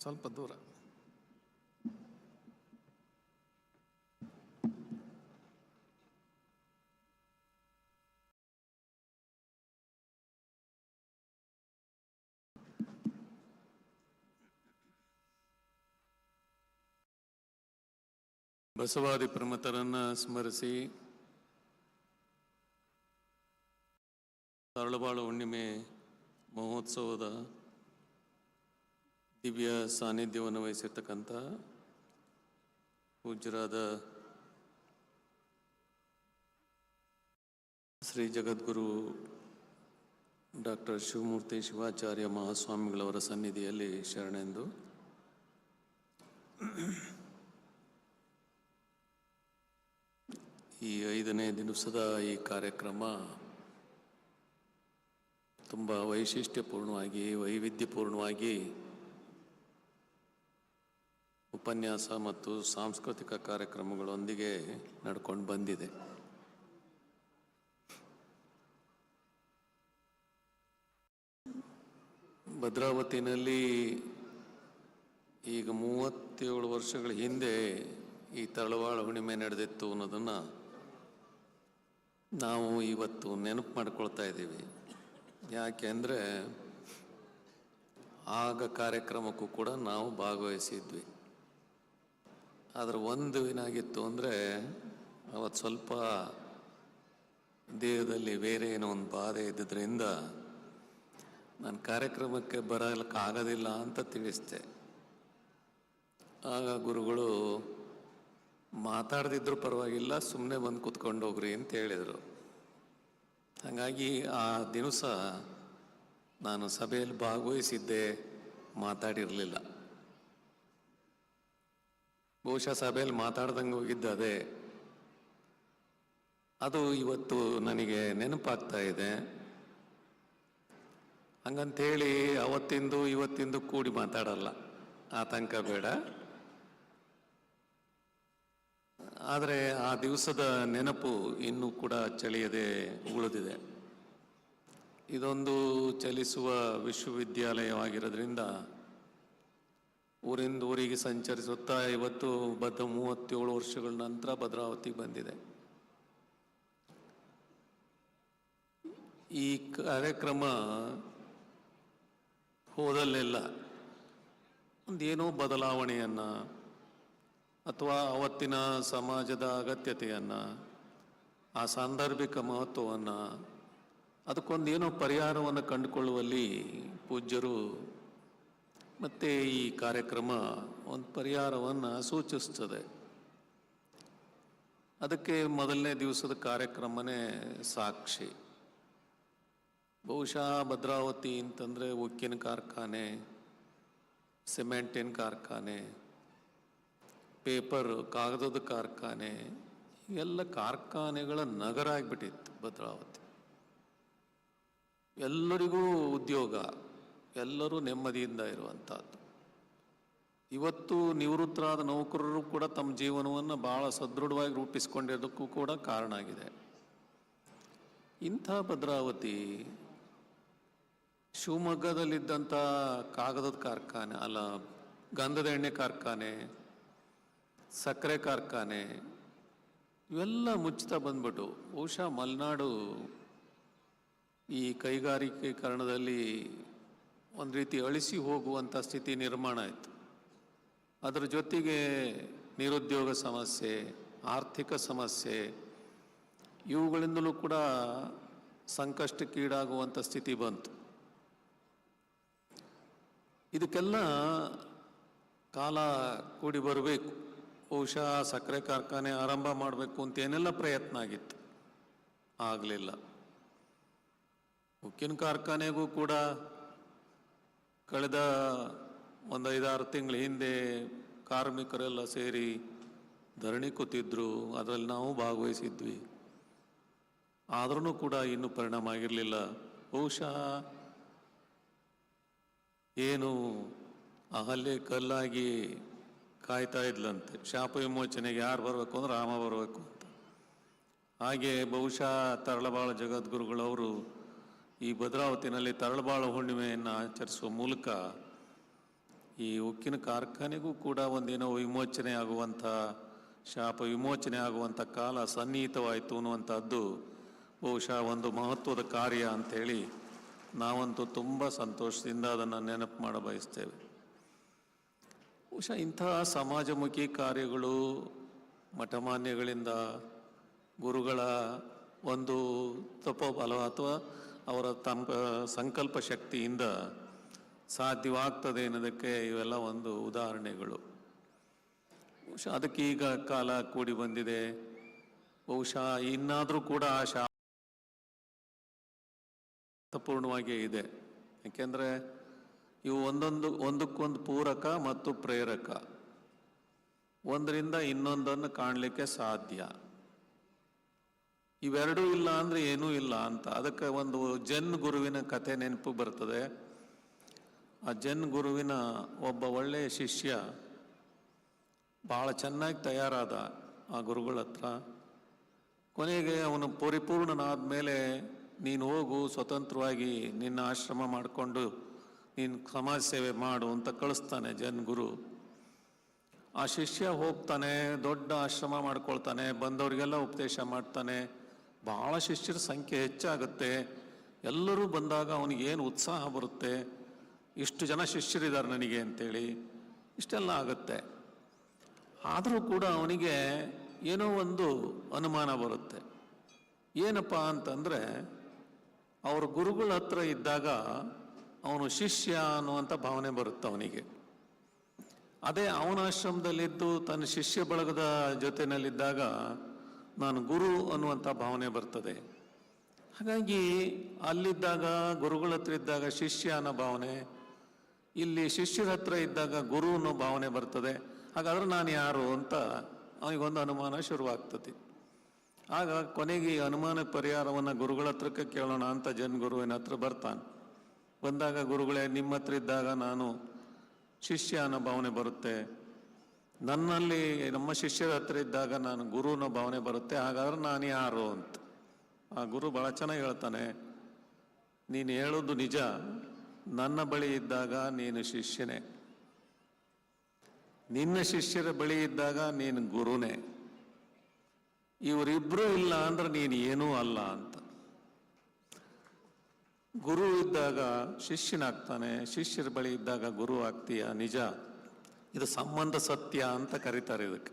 ಸ್ವಲ್ಪ ದೂರ. ಬಸವಾದಿ ಪ್ರಮತರನ್ನ ಸ್ಮರಿಸಿ ತರಳಬಾಳು ಹುಣ್ಣಿಮೆ ಮಹೋತ್ಸವದ ದಿವ್ಯ ಸಾನ್ನಿಧ್ಯವನ್ನು ವಹಿಸಿರ್ತಕ್ಕಂಥ ಪೂಜ್ಯರಾದ ಶ್ರೀ ಜಗದ್ಗುರು ಡಾಕ್ಟರ್ ಶಿವಮೂರ್ತಿ ಶಿವಾಚಾರ್ಯ ಮಹಾಸ್ವಾಮಿಗಳವರ ಸನ್ನಿಧಿಯಲ್ಲಿ ಶರಣೆಂದು ಈ ಐದನೇ ದಿವಸದ ಈ ಕಾರ್ಯಕ್ರಮ ತುಂಬ ವೈಶಿಷ್ಟ್ಯಪೂರ್ಣವಾಗಿ, ವೈವಿಧ್ಯಪೂರ್ಣವಾಗಿ ಉಪನ್ಯಾಸ ಮತ್ತು ಸಾಂಸ್ಕೃತಿಕ ಕಾರ್ಯಕ್ರಮಗಳೊಂದಿಗೆ ನಡ್ಕೊಂಡು ಬಂದಿದೆ. ಭದ್ರಾವತಿನಲ್ಲಿ ಈಗ ಮೂವತ್ತೇಳು ವರ್ಷಗಳ ಹಿಂದೆ ಈ ತಳವಾಳ ಹುಣ್ಣಿಮೆ ನಡೆದಿತ್ತು ಅನ್ನೋದನ್ನು ನಾವು ಇವತ್ತು ನೆನಪು ಮಾಡ್ಕೊಳ್ತಾ ಇದ್ದೀವಿ. ಯಾಕೆಂದರೆ ಆಗ ಕಾರ್ಯಕ್ರಮಕ್ಕೂ ಕೂಡ ನಾವು ಭಾಗವಹಿಸಿದ್ವಿ. ಆದರೆ ಒಂದು ಏನಾಗಿತ್ತು ಅಂದರೆ ಅವತ್ತು ಸ್ವಲ್ಪ ದೇಹದಲ್ಲಿ ಬೇರೆ ಏನೋ ಒಂದು ಬಾಧೆ ಇದ್ದಿದ್ದರಿಂದ ನಾನು ಕಾರ್ಯಕ್ರಮಕ್ಕೆ ಬರಲಿಕ್ಕಾಗೋದಿಲ್ಲ ಅಂತ ತಿಳಿಸ್ದೆ. ಆಗ ಗುರುಗಳು ಮಾತಾಡದಿದ್ರು ಪರವಾಗಿಲ್ಲ ಸುಮ್ಮನೆ ಬಂದು ಕುತ್ಕೊಂಡು ಹೋಗ್ರಿ ಅಂತ ಹೇಳಿದರು. ಹಾಗಾಗಿ ಆ ದಿವಸ ನಾನು ಸಭೆಯಲ್ಲಿ ಭಾಗವಹಿಸಿದ್ದೆ ಮಾತಾಡಿರಲಿಲ್ಲ. ಬಹುಶಃ ಸಭೆಯಲ್ಲಿ ಮಾತಾಡ್ದಂಗೆ ಹೋಗಿದ್ದ ಅದೇ ಅದು ಇವತ್ತು ನನಗೆ ನೆನಪಾಗ್ತಾ ಇದೆ. ಹಂಗಂತೇಳಿ ಅವತ್ತಿಂದು ಇವತ್ತಿಂದು ಕೂಡಿ ಮಾತಾಡಲ್ಲ. ಆತಂಕ ಬೇಡ. ಆದರೆ ಆ ದಿವಸದ ನೆನಪು ಇನ್ನೂ ಕೂಡ ಚಳಿಯದೆ ಉಳಿದಿದೆ. ಇದೊಂದು ಚಲಿಸುವ ವಿಶ್ವವಿದ್ಯಾಲಯವಾಗಿರೋದ್ರಿಂದ ಊರಿಂದ ಊರಿಗೆ ಸಂಚರಿಸುತ್ತಾ ಇವತ್ತು ಬದ್ಧ ಮೂವತ್ತೇಳು ವರ್ಷಗಳ ನಂತರ ಭದ್ರಾವತಿಗೆ ಬಂದಿದೆ. ಈ ಕಾರ್ಯಕ್ರಮ ಹೋದಲ್ಲೆಲ್ಲ ಒಂದೇನೋ ಬದಲಾವಣೆಯನ್ನು ಅಥವಾ ಅವತ್ತಿನ ಸಮಾಜದ ಅಗತ್ಯತೆಯನ್ನು, ಆ ಸಾಂದರ್ಭಿಕ ಮಹತ್ವವನ್ನು, ಅದಕ್ಕೊಂದೇನೋ ಪರಿಹಾರವನ್ನು ಕಂಡುಕೊಳ್ಳುವಲ್ಲಿ ಪೂಜ್ಯರು ಮತ್ತು ಈ ಕಾರ್ಯಕ್ರಮ ಒಂದು ಪರಿಹಾರವನ್ನು ಸೂಚಿಸ್ತದೆ. ಅದಕ್ಕೆ ಮೊದಲನೇ ದಿವಸದ ಕಾರ್ಯಕ್ರಮನೇ ಸಾಕ್ಷಿ. ಬಹುಶಃ ಭದ್ರಾವತಿ ಅಂತಂದರೆ ಉಕ್ಕಿನ ಕಾರ್ಖಾನೆ, ಸಿಮೆಂಟಿನ ಕಾರ್ಖಾನೆ, ಪೇಪರ್, ಕಾಗದದ ಕಾರ್ಖಾನೆ ಎಲ್ಲ ಕಾರ್ಖಾನೆಗಳ ನಗರ ಆಗಿಬಿಟ್ಟಿತ್ತು ಭದ್ರಾವತಿ. ಎಲ್ಲರಿಗೂ ಉದ್ಯೋಗ. ಎಲ್ಲರೂ ನೆಮ್ಮದಿಯಿಂದ ಇರುವಂಥದ್ದು ಇವತ್ತು ನಿವೃತ್ತರಾದ ನೌಕರರು ಕೂಡ ತಮ್ಮ ಜೀವನವನ್ನು ಭಾಳ ಸದೃಢವಾಗಿ ರೂಪಿಸಿಕೊಂಡಿರೋದಕ್ಕೂ ಕೂಡ ಕಾರಣ ಆಗಿದೆ. ಇಂಥ ಭದ್ರಾವತಿ ಶಿವಮೊಗ್ಗದಲ್ಲಿದ್ದಂಥ ಕಾಗದದ ಕಾರ್ಖಾನೆ, ಅಲ್ಲ ಗಂಧದ ಎಣ್ಣೆ ಕಾರ್ಖಾನೆ, ಸಕ್ಕರೆ ಕಾರ್ಖಾನೆ, ಇವೆಲ್ಲ ಮುಚ್ಚುತ್ತಾ ಬಂದ್ಬಿಟ್ಟು ಬಹುಶಃ ಮಲೆನಾಡು ಈ ಕೈಗಾರಿಕೀಕರಣದಲ್ಲಿ ಒಂದು ರೀತಿ ಅಳಿಸಿ ಹೋಗುವಂಥ ಸ್ಥಿತಿ ನಿರ್ಮಾಣ ಆಯಿತು. ಅದರ ಜೊತೆಗೆ ನಿರುದ್ಯೋಗ ಸಮಸ್ಯೆ, ಆರ್ಥಿಕ ಸಮಸ್ಯೆ, ಇವುಗಳಿಂದಲೂ ಕೂಡ ಸಂಕಷ್ಟಕ್ಕೀಡಾಗುವಂಥ ಸ್ಥಿತಿ ಬಂತು. ಇದಕ್ಕೆಲ್ಲ ಕಾಲ ಕೂಡಿ ಬರಬೇಕು. ಬಹುಶಃ ಸಕ್ಕರೆ ಕಾರ್ಖಾನೆ ಆರಂಭ ಮಾಡಬೇಕು ಅಂತ ಏನೆಲ್ಲ ಪ್ರಯತ್ನ ಆಗಿತ್ತು. ಆಗಲಿಲ್ಲ. ಉಕ್ಕಿನ ಕಾರ್ಖಾನೆಗೂ ಕೂಡ ಕಳೆದ ಒಂದು ಐದಾರು ತಿಂಗಳ ಹಿಂದೆ ಕಾರ್ಮಿಕರೆಲ್ಲ ಸೇರಿ ಧರಣಿ ಕೂತಿದ್ರು, ಅದರಲ್ಲಿ ನಾವು ಭಾಗವಹಿಸಿದ್ವಿ. ಆದ್ರೂ ಕೂಡ ಇನ್ನೂ ಪರಿಣಾಮ ಆಗಿರಲಿಲ್ಲ. ಬಹುಶಃ ಏನು ಅಹಲ್ಯೆ ಕಲ್ಲಾಗಿ ಕಾಯ್ತಾ ಇದ್ಲಂತೆ. ಶಾಪ ವಿಮೋಚನೆಗೆ ಯಾರು ಬರಬೇಕು ಅಂದ್ರೆ ರಾಮ ಬರಬೇಕು ಅಂತ. ಹಾಗೆ ಬಹುಶಃ ತರಳಬಾಳ ಜಗದ್ಗುರುಗಳವರು ಈ ಭದ್ರಾವತಿನಲ್ಲಿ ತರಳಬಾಳ ಹುಣ್ಣಿಮೆಯನ್ನು ಆಚರಿಸುವ ಮೂಲಕ ಈ ಉಕ್ಕಿನ ಕಾರ್ಖಾನೆಗೂ ಕೂಡ ಒಂದೇನೋ ವಿಮೋಚನೆ ಆಗುವಂಥ, ಶಾಪ ವಿಮೋಚನೆ ಆಗುವಂಥ ಕಾಲ ಸನ್ನಿಹಿತವಾಯಿತು ಅನ್ನುವಂಥದ್ದು ಬಹುಶಃ ಒಂದು ಮಹತ್ವದ ಕಾರ್ಯ ಅಂಥೇಳಿ ನಾವಂತೂ ತುಂಬ ಸಂತೋಷದಿಂದ ಅದನ್ನು ನೆನಪು ಮಾಡ ಬಯಸ್ತೇವೆ. ಬಹುಶಃ ಇಂತಹ ಸಮಾಜಮುಖಿ ಕಾರ್ಯಗಳು ಮಠಮಾನ್ಯಗಳಿಂದ ಗುರುಗಳ ಒಂದು ತಪೋಬಲ ಅಥವಾ ಅವರ ತಮ್ಮ ಸಂಕಲ್ಪ ಶಕ್ತಿಯಿಂದ ಸಾಧ್ಯವಾಗ್ತದೆ ಅನ್ನೋದಕ್ಕೆ ಇವೆಲ್ಲ ಒಂದು ಉದಾಹರಣೆಗಳು. ಅದಕ್ಕೆ ಈಗ ಕಾಲ ಕೂಡಿ ಬಂದಿದೆ. ಬಹುಶಃ ಇನ್ನಾದರೂ ಕೂಡ ಆ ಶಾ ಇದೆ. ಯಾಕೆಂದರೆ ಇವು ಒಂದೊಂದು, ಒಂದಕ್ಕೊಂದು ಪೂರಕ ಮತ್ತು ಪ್ರೇರಕ. ಒಂದರಿಂದ ಇನ್ನೊಂದನ್ನು ಕಾಣಲಿಕ್ಕೆ ಸಾಧ್ಯ. ಇವೆರಡೂ ಇಲ್ಲ ಅಂದ್ರೆ ಏನೂ ಇಲ್ಲ ಅಂತ. ಅದಕ್ಕೆ ಒಂದು ಜನ್ ಗುರುವಿನ ಕತೆ ನೆನಪು ಬರ್ತದೆ. ಆ ಜನ್ ಗುರುವಿನ ಒಬ್ಬ ಒಳ್ಳೆಯ ಶಿಷ್ಯ ಬಹಳ ಚೆನ್ನಾಗಿ ತಯಾರಾದ ಆ ಗುರುಗಳ ಹತ್ರ. ಕೊನೆಗೆ ಅವನು ಪರಿಪೂರ್ಣನಾದ ಮೇಲೆ ನೀನು ಹೋಗು, ಸ್ವತಂತ್ರವಾಗಿ ನಿನ್ನ ಆಶ್ರಮ ಮಾಡಿಕೊಂಡು ನೀನು ಸಮಾಜ ಸೇವೆ ಮಾಡು ಅಂತ ಕಳಿಸ್ತಾನೆ ಜನ್ ಗುರು. ಆ ಶಿಷ್ಯ ಹೋಗ್ತಾನೆ, ದೊಡ್ಡ ಆಶ್ರಮ ಮಾಡ್ಕೊಳ್ತಾನೆ, ಬಂದವರಿಗೆಲ್ಲ ಉಪದೇಶ ಮಾಡ್ತಾನೆ. ಬಹಳ ಶಿಷ್ಯರ ಸಂಖ್ಯೆ ಹೆಚ್ಚಾಗುತ್ತೆ. ಎಲ್ಲರೂ ಬಂದಾಗ ಅವನಿಗೆ ಏನು ಉತ್ಸಾಹ ಬರುತ್ತೆ? ಇಷ್ಟು ಜನ ಶಿಷ್ಯರಿದ್ದಾರೆ ನನಗೆ ಅಂತೇಳಿ ಇಷ್ಟೆಲ್ಲ ಆಗುತ್ತೆ. ಆದರೂ ಕೂಡ ಅವನಿಗೆ ಏನೋ ಒಂದು ಅನುಮಾನ ಬರುತ್ತೆ. ಏನಪ್ಪ ಅಂತಂದರೆ ಅವ್ರ ಗುರುಗಳ ಹತ್ರ ಇದ್ದಾಗ ಅವನು ಶಿಷ್ಯ ಅನ್ನುವಂಥ ಭಾವನೆ ಬರುತ್ತೆ ಅವನಿಗೆ. ಅದೇ ಅವನ ಆಶ್ರಮದಲ್ಲಿದ್ದು ತನ್ನ ಶಿಷ್ಯ ಬಳಗದ ಜೊತೆನಲ್ಲಿದ್ದಾಗ ನಾನು ಗುರು ಅನ್ನುವಂಥ ಭಾವನೆ ಬರ್ತದೆ. ಹಾಗಾಗಿ ಅಲ್ಲಿದ್ದಾಗ ಗುರುಗಳ ಹತ್ರ ಇದ್ದಾಗ ಶಿಷ್ಯ ಅನ್ನೋ ಭಾವನೆ, ಇಲ್ಲಿ ಶಿಷ್ಯರ ಹತ್ರ ಇದ್ದಾಗ ಗುರು ಅನ್ನೋ ಭಾವನೆ ಬರ್ತದೆ. ಹಾಗಾದ್ರೆ ನಾನು ಯಾರು ಅಂತ ಅವನಿಗೊಂದು ಅನುಮಾನ ಶುರುವಾಗ್ತದೆ. ಆಗ ಕೊನೆಗೆ ಈ ಅನುಮಾನ ಪರಿಹಾರವನ್ನು ಗುರುಗಳ ಹತ್ರಕ್ಕೆ ಕೇಳೋಣ ಅಂತ ಜನ್ ಗುರುವಿನ ಹತ್ರ ಬರ್ತಾನೆ. ಬಂದಾಗ ಗುರುಗಳೇ, ನಿಮ್ಮ ಹತ್ರ ಇದ್ದಾಗ ನಾನು ಶಿಷ್ಯ ಅನ್ನೋ ಭಾವನೆ ಬರುತ್ತೆ. ನನ್ನಲ್ಲಿ ನಮ್ಮ ಶಿಷ್ಯರ ಹತ್ರ ಇದ್ದಾಗ ನಾನು ಗುರು ಅನ್ನೋ ಭಾವನೆ ಬರುತ್ತೆ, ಹಾಗಾದ್ರೆ ನಾನು ಯಾರು ಅಂತ. ಆ ಗುರು ಬಹಳ ಚೆನ್ನಾಗಿ ಹೇಳ್ತಾನೆ, ನೀನು ಹೇಳೋದು ನಿಜ, ನನ್ನ ಬಳಿ ಇದ್ದಾಗ ನೀನು ಶಿಷ್ಯನೇ. ನಿನ್ನ ಶಿಷ್ಯರ ಬಳಿ ಇದ್ದಾಗ ನೀನು ಗುರುನೇ. ಇವರಿಬ್ರು ಇಲ್ಲ ಅಂದ್ರೆ ನೀನು ಏನೂ ಅಲ್ಲ ಅಂತ. ಗುರು ಇದ್ದಾಗ ಶಿಷ್ಯನಾಗ್ತಾನೆ, ಶಿಷ್ಯರ ಬಳಿ ಇದ್ದಾಗ ಗುರು ಆಗ್ತೀಯ? ನಿಜ. ಇದು ಸಂಬಂಧ ಸತ್ಯ ಅಂತ ಕರೀತಾರೆ ಇದಕ್ಕೆ.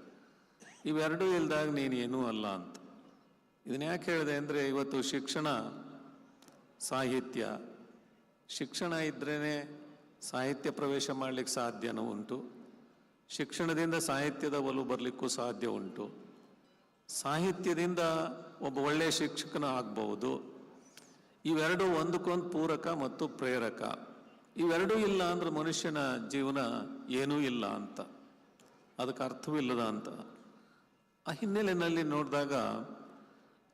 ಇವೆರಡೂ ಇಲ್ದಾಗ ನೀನು ಏನೂ ಅಲ್ಲ ಅಂತ. ಇದನ್ನ ಯಾಕೆ ಹೇಳಿದೆ ಅಂದರೆ ಇವತ್ತು ಶಿಕ್ಷಣ, ಸಾಹಿತ್ಯ. ಶಿಕ್ಷಣ ಇದ್ರೇ ಸಾಹಿತ್ಯ ಪ್ರವೇಶ ಮಾಡಲಿಕ್ಕೆ ಸಾಧ್ಯನೂ ಉಂಟು. ಶಿಕ್ಷಣದಿಂದ ಸಾಹಿತ್ಯದ ಒಲು ಬರಲಿಕ್ಕೂ ಸಾಧ್ಯ ಉಂಟು. ಸಾಹಿತ್ಯದಿಂದ ಒಬ್ಬ ಒಳ್ಳೆಯ ಶಿಕ್ಷಕನ ಆಗ್ಬಹುದು. ಇವೆರಡೂ ಒಂದಕ್ಕೊಂದು ಪೂರಕ ಮತ್ತು ಪ್ರೇರಕ. ಇವೆರಡೂ ಇಲ್ಲ ಅಂದ್ರೆ ಮನುಷ್ಯನ ಜೀವನ ಏನೂ ಇಲ್ಲ ಅಂತ. ಅದಕ್ಕೆ ಅರ್ಥವಿಲ್ಲದ ಅಂತ. ಆ ಹಿನ್ನೆಲೆಯಲ್ಲಿ ನೋಡಿದಾಗ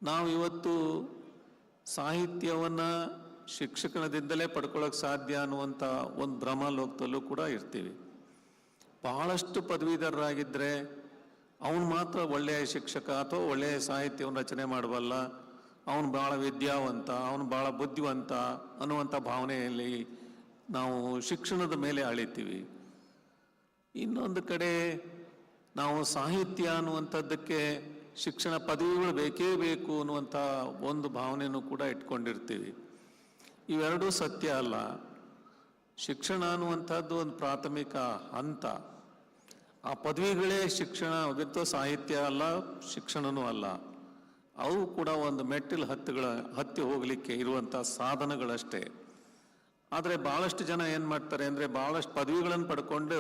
ನಾವು ಇವತ್ತು ಸಾಹಿತ್ಯವನ್ನು ಶಿಕ್ಷಕನದಿಂದಲೇ ಪಡ್ಕೊಳ್ಳೋಕೆ ಸಾಧ್ಯ ಅನ್ನುವಂಥ ಒಂದು ಭ್ರಮ ಲೋಕದಲ್ಲೂ ಕೂಡ ಇರ್ತೀವಿ. ಬಹಳಷ್ಟು ಪದವೀಧರರಾಗಿದ್ದರೆ ಅವನು ಮಾತ್ರ ಒಳ್ಳೆಯ ಶಿಕ್ಷಕ ಅಥವಾ ಒಳ್ಳೆಯ ಸಾಹಿತ್ಯವನ್ನು ರಚನೆ ಮಾಡಬಲ್ಲ ಅವನು ಭಾಳ ವಿದ್ಯಾವಂತ, ಅವನು ಭಾಳ ಬುದ್ಧಿವಂತ ಅನ್ನುವಂಥ ಭಾವನೆಯಲ್ಲಿ ನಾವು ಶಿಕ್ಷಣದ ಮೇಲೆ ಅಳಿತೀವಿ ಇನ್ನೊಂದು ಕಡೆ ನಾವು ಸಾಹಿತ್ಯ ಅನ್ನುವಂಥದ್ದಕ್ಕೆ ಶಿಕ್ಷಣ ಪದವಿಗಳು ಬೇಕೇ ಬೇಕು ಅನ್ನುವಂಥ ಒಂದು ಭಾವನೆಯನ್ನು ಕೂಡ ಇಟ್ಕೊಂಡಿರ್ತೀವಿ. ಇವೆರಡೂ ಸತ್ಯ ಅಲ್ಲ. ಶಿಕ್ಷಣ ಅನ್ನುವಂಥದ್ದು ಒಂದು ಪ್ರಾಥಮಿಕ ಹಂತ. ಆ ಪದವಿಗಳೇ ಶಿಕ್ಷಣ ವಿತ್ತು ಸಾಹಿತ್ಯ ಅಲ್ಲ, ಶಿಕ್ಷಣನೂ ಅಲ್ಲ. ಅವು ಕೂಡ ಒಂದು ಮೆಟ್ಟಿಲು ಹತ್ತುಗಳ ಹತ್ತಿ ಹೋಗಲಿಕ್ಕೆ ಇರುವಂಥ ಸಾಧನಗಳಷ್ಟೇ. ಆದರೆ ಭಾಳಷ್ಟು ಜನ ಏನು ಮಾಡ್ತಾರೆ ಅಂದರೆ ಭಾಳಷ್ಟು ಪದವಿಗಳನ್ನು ಪಡ್ಕೊಂಡು,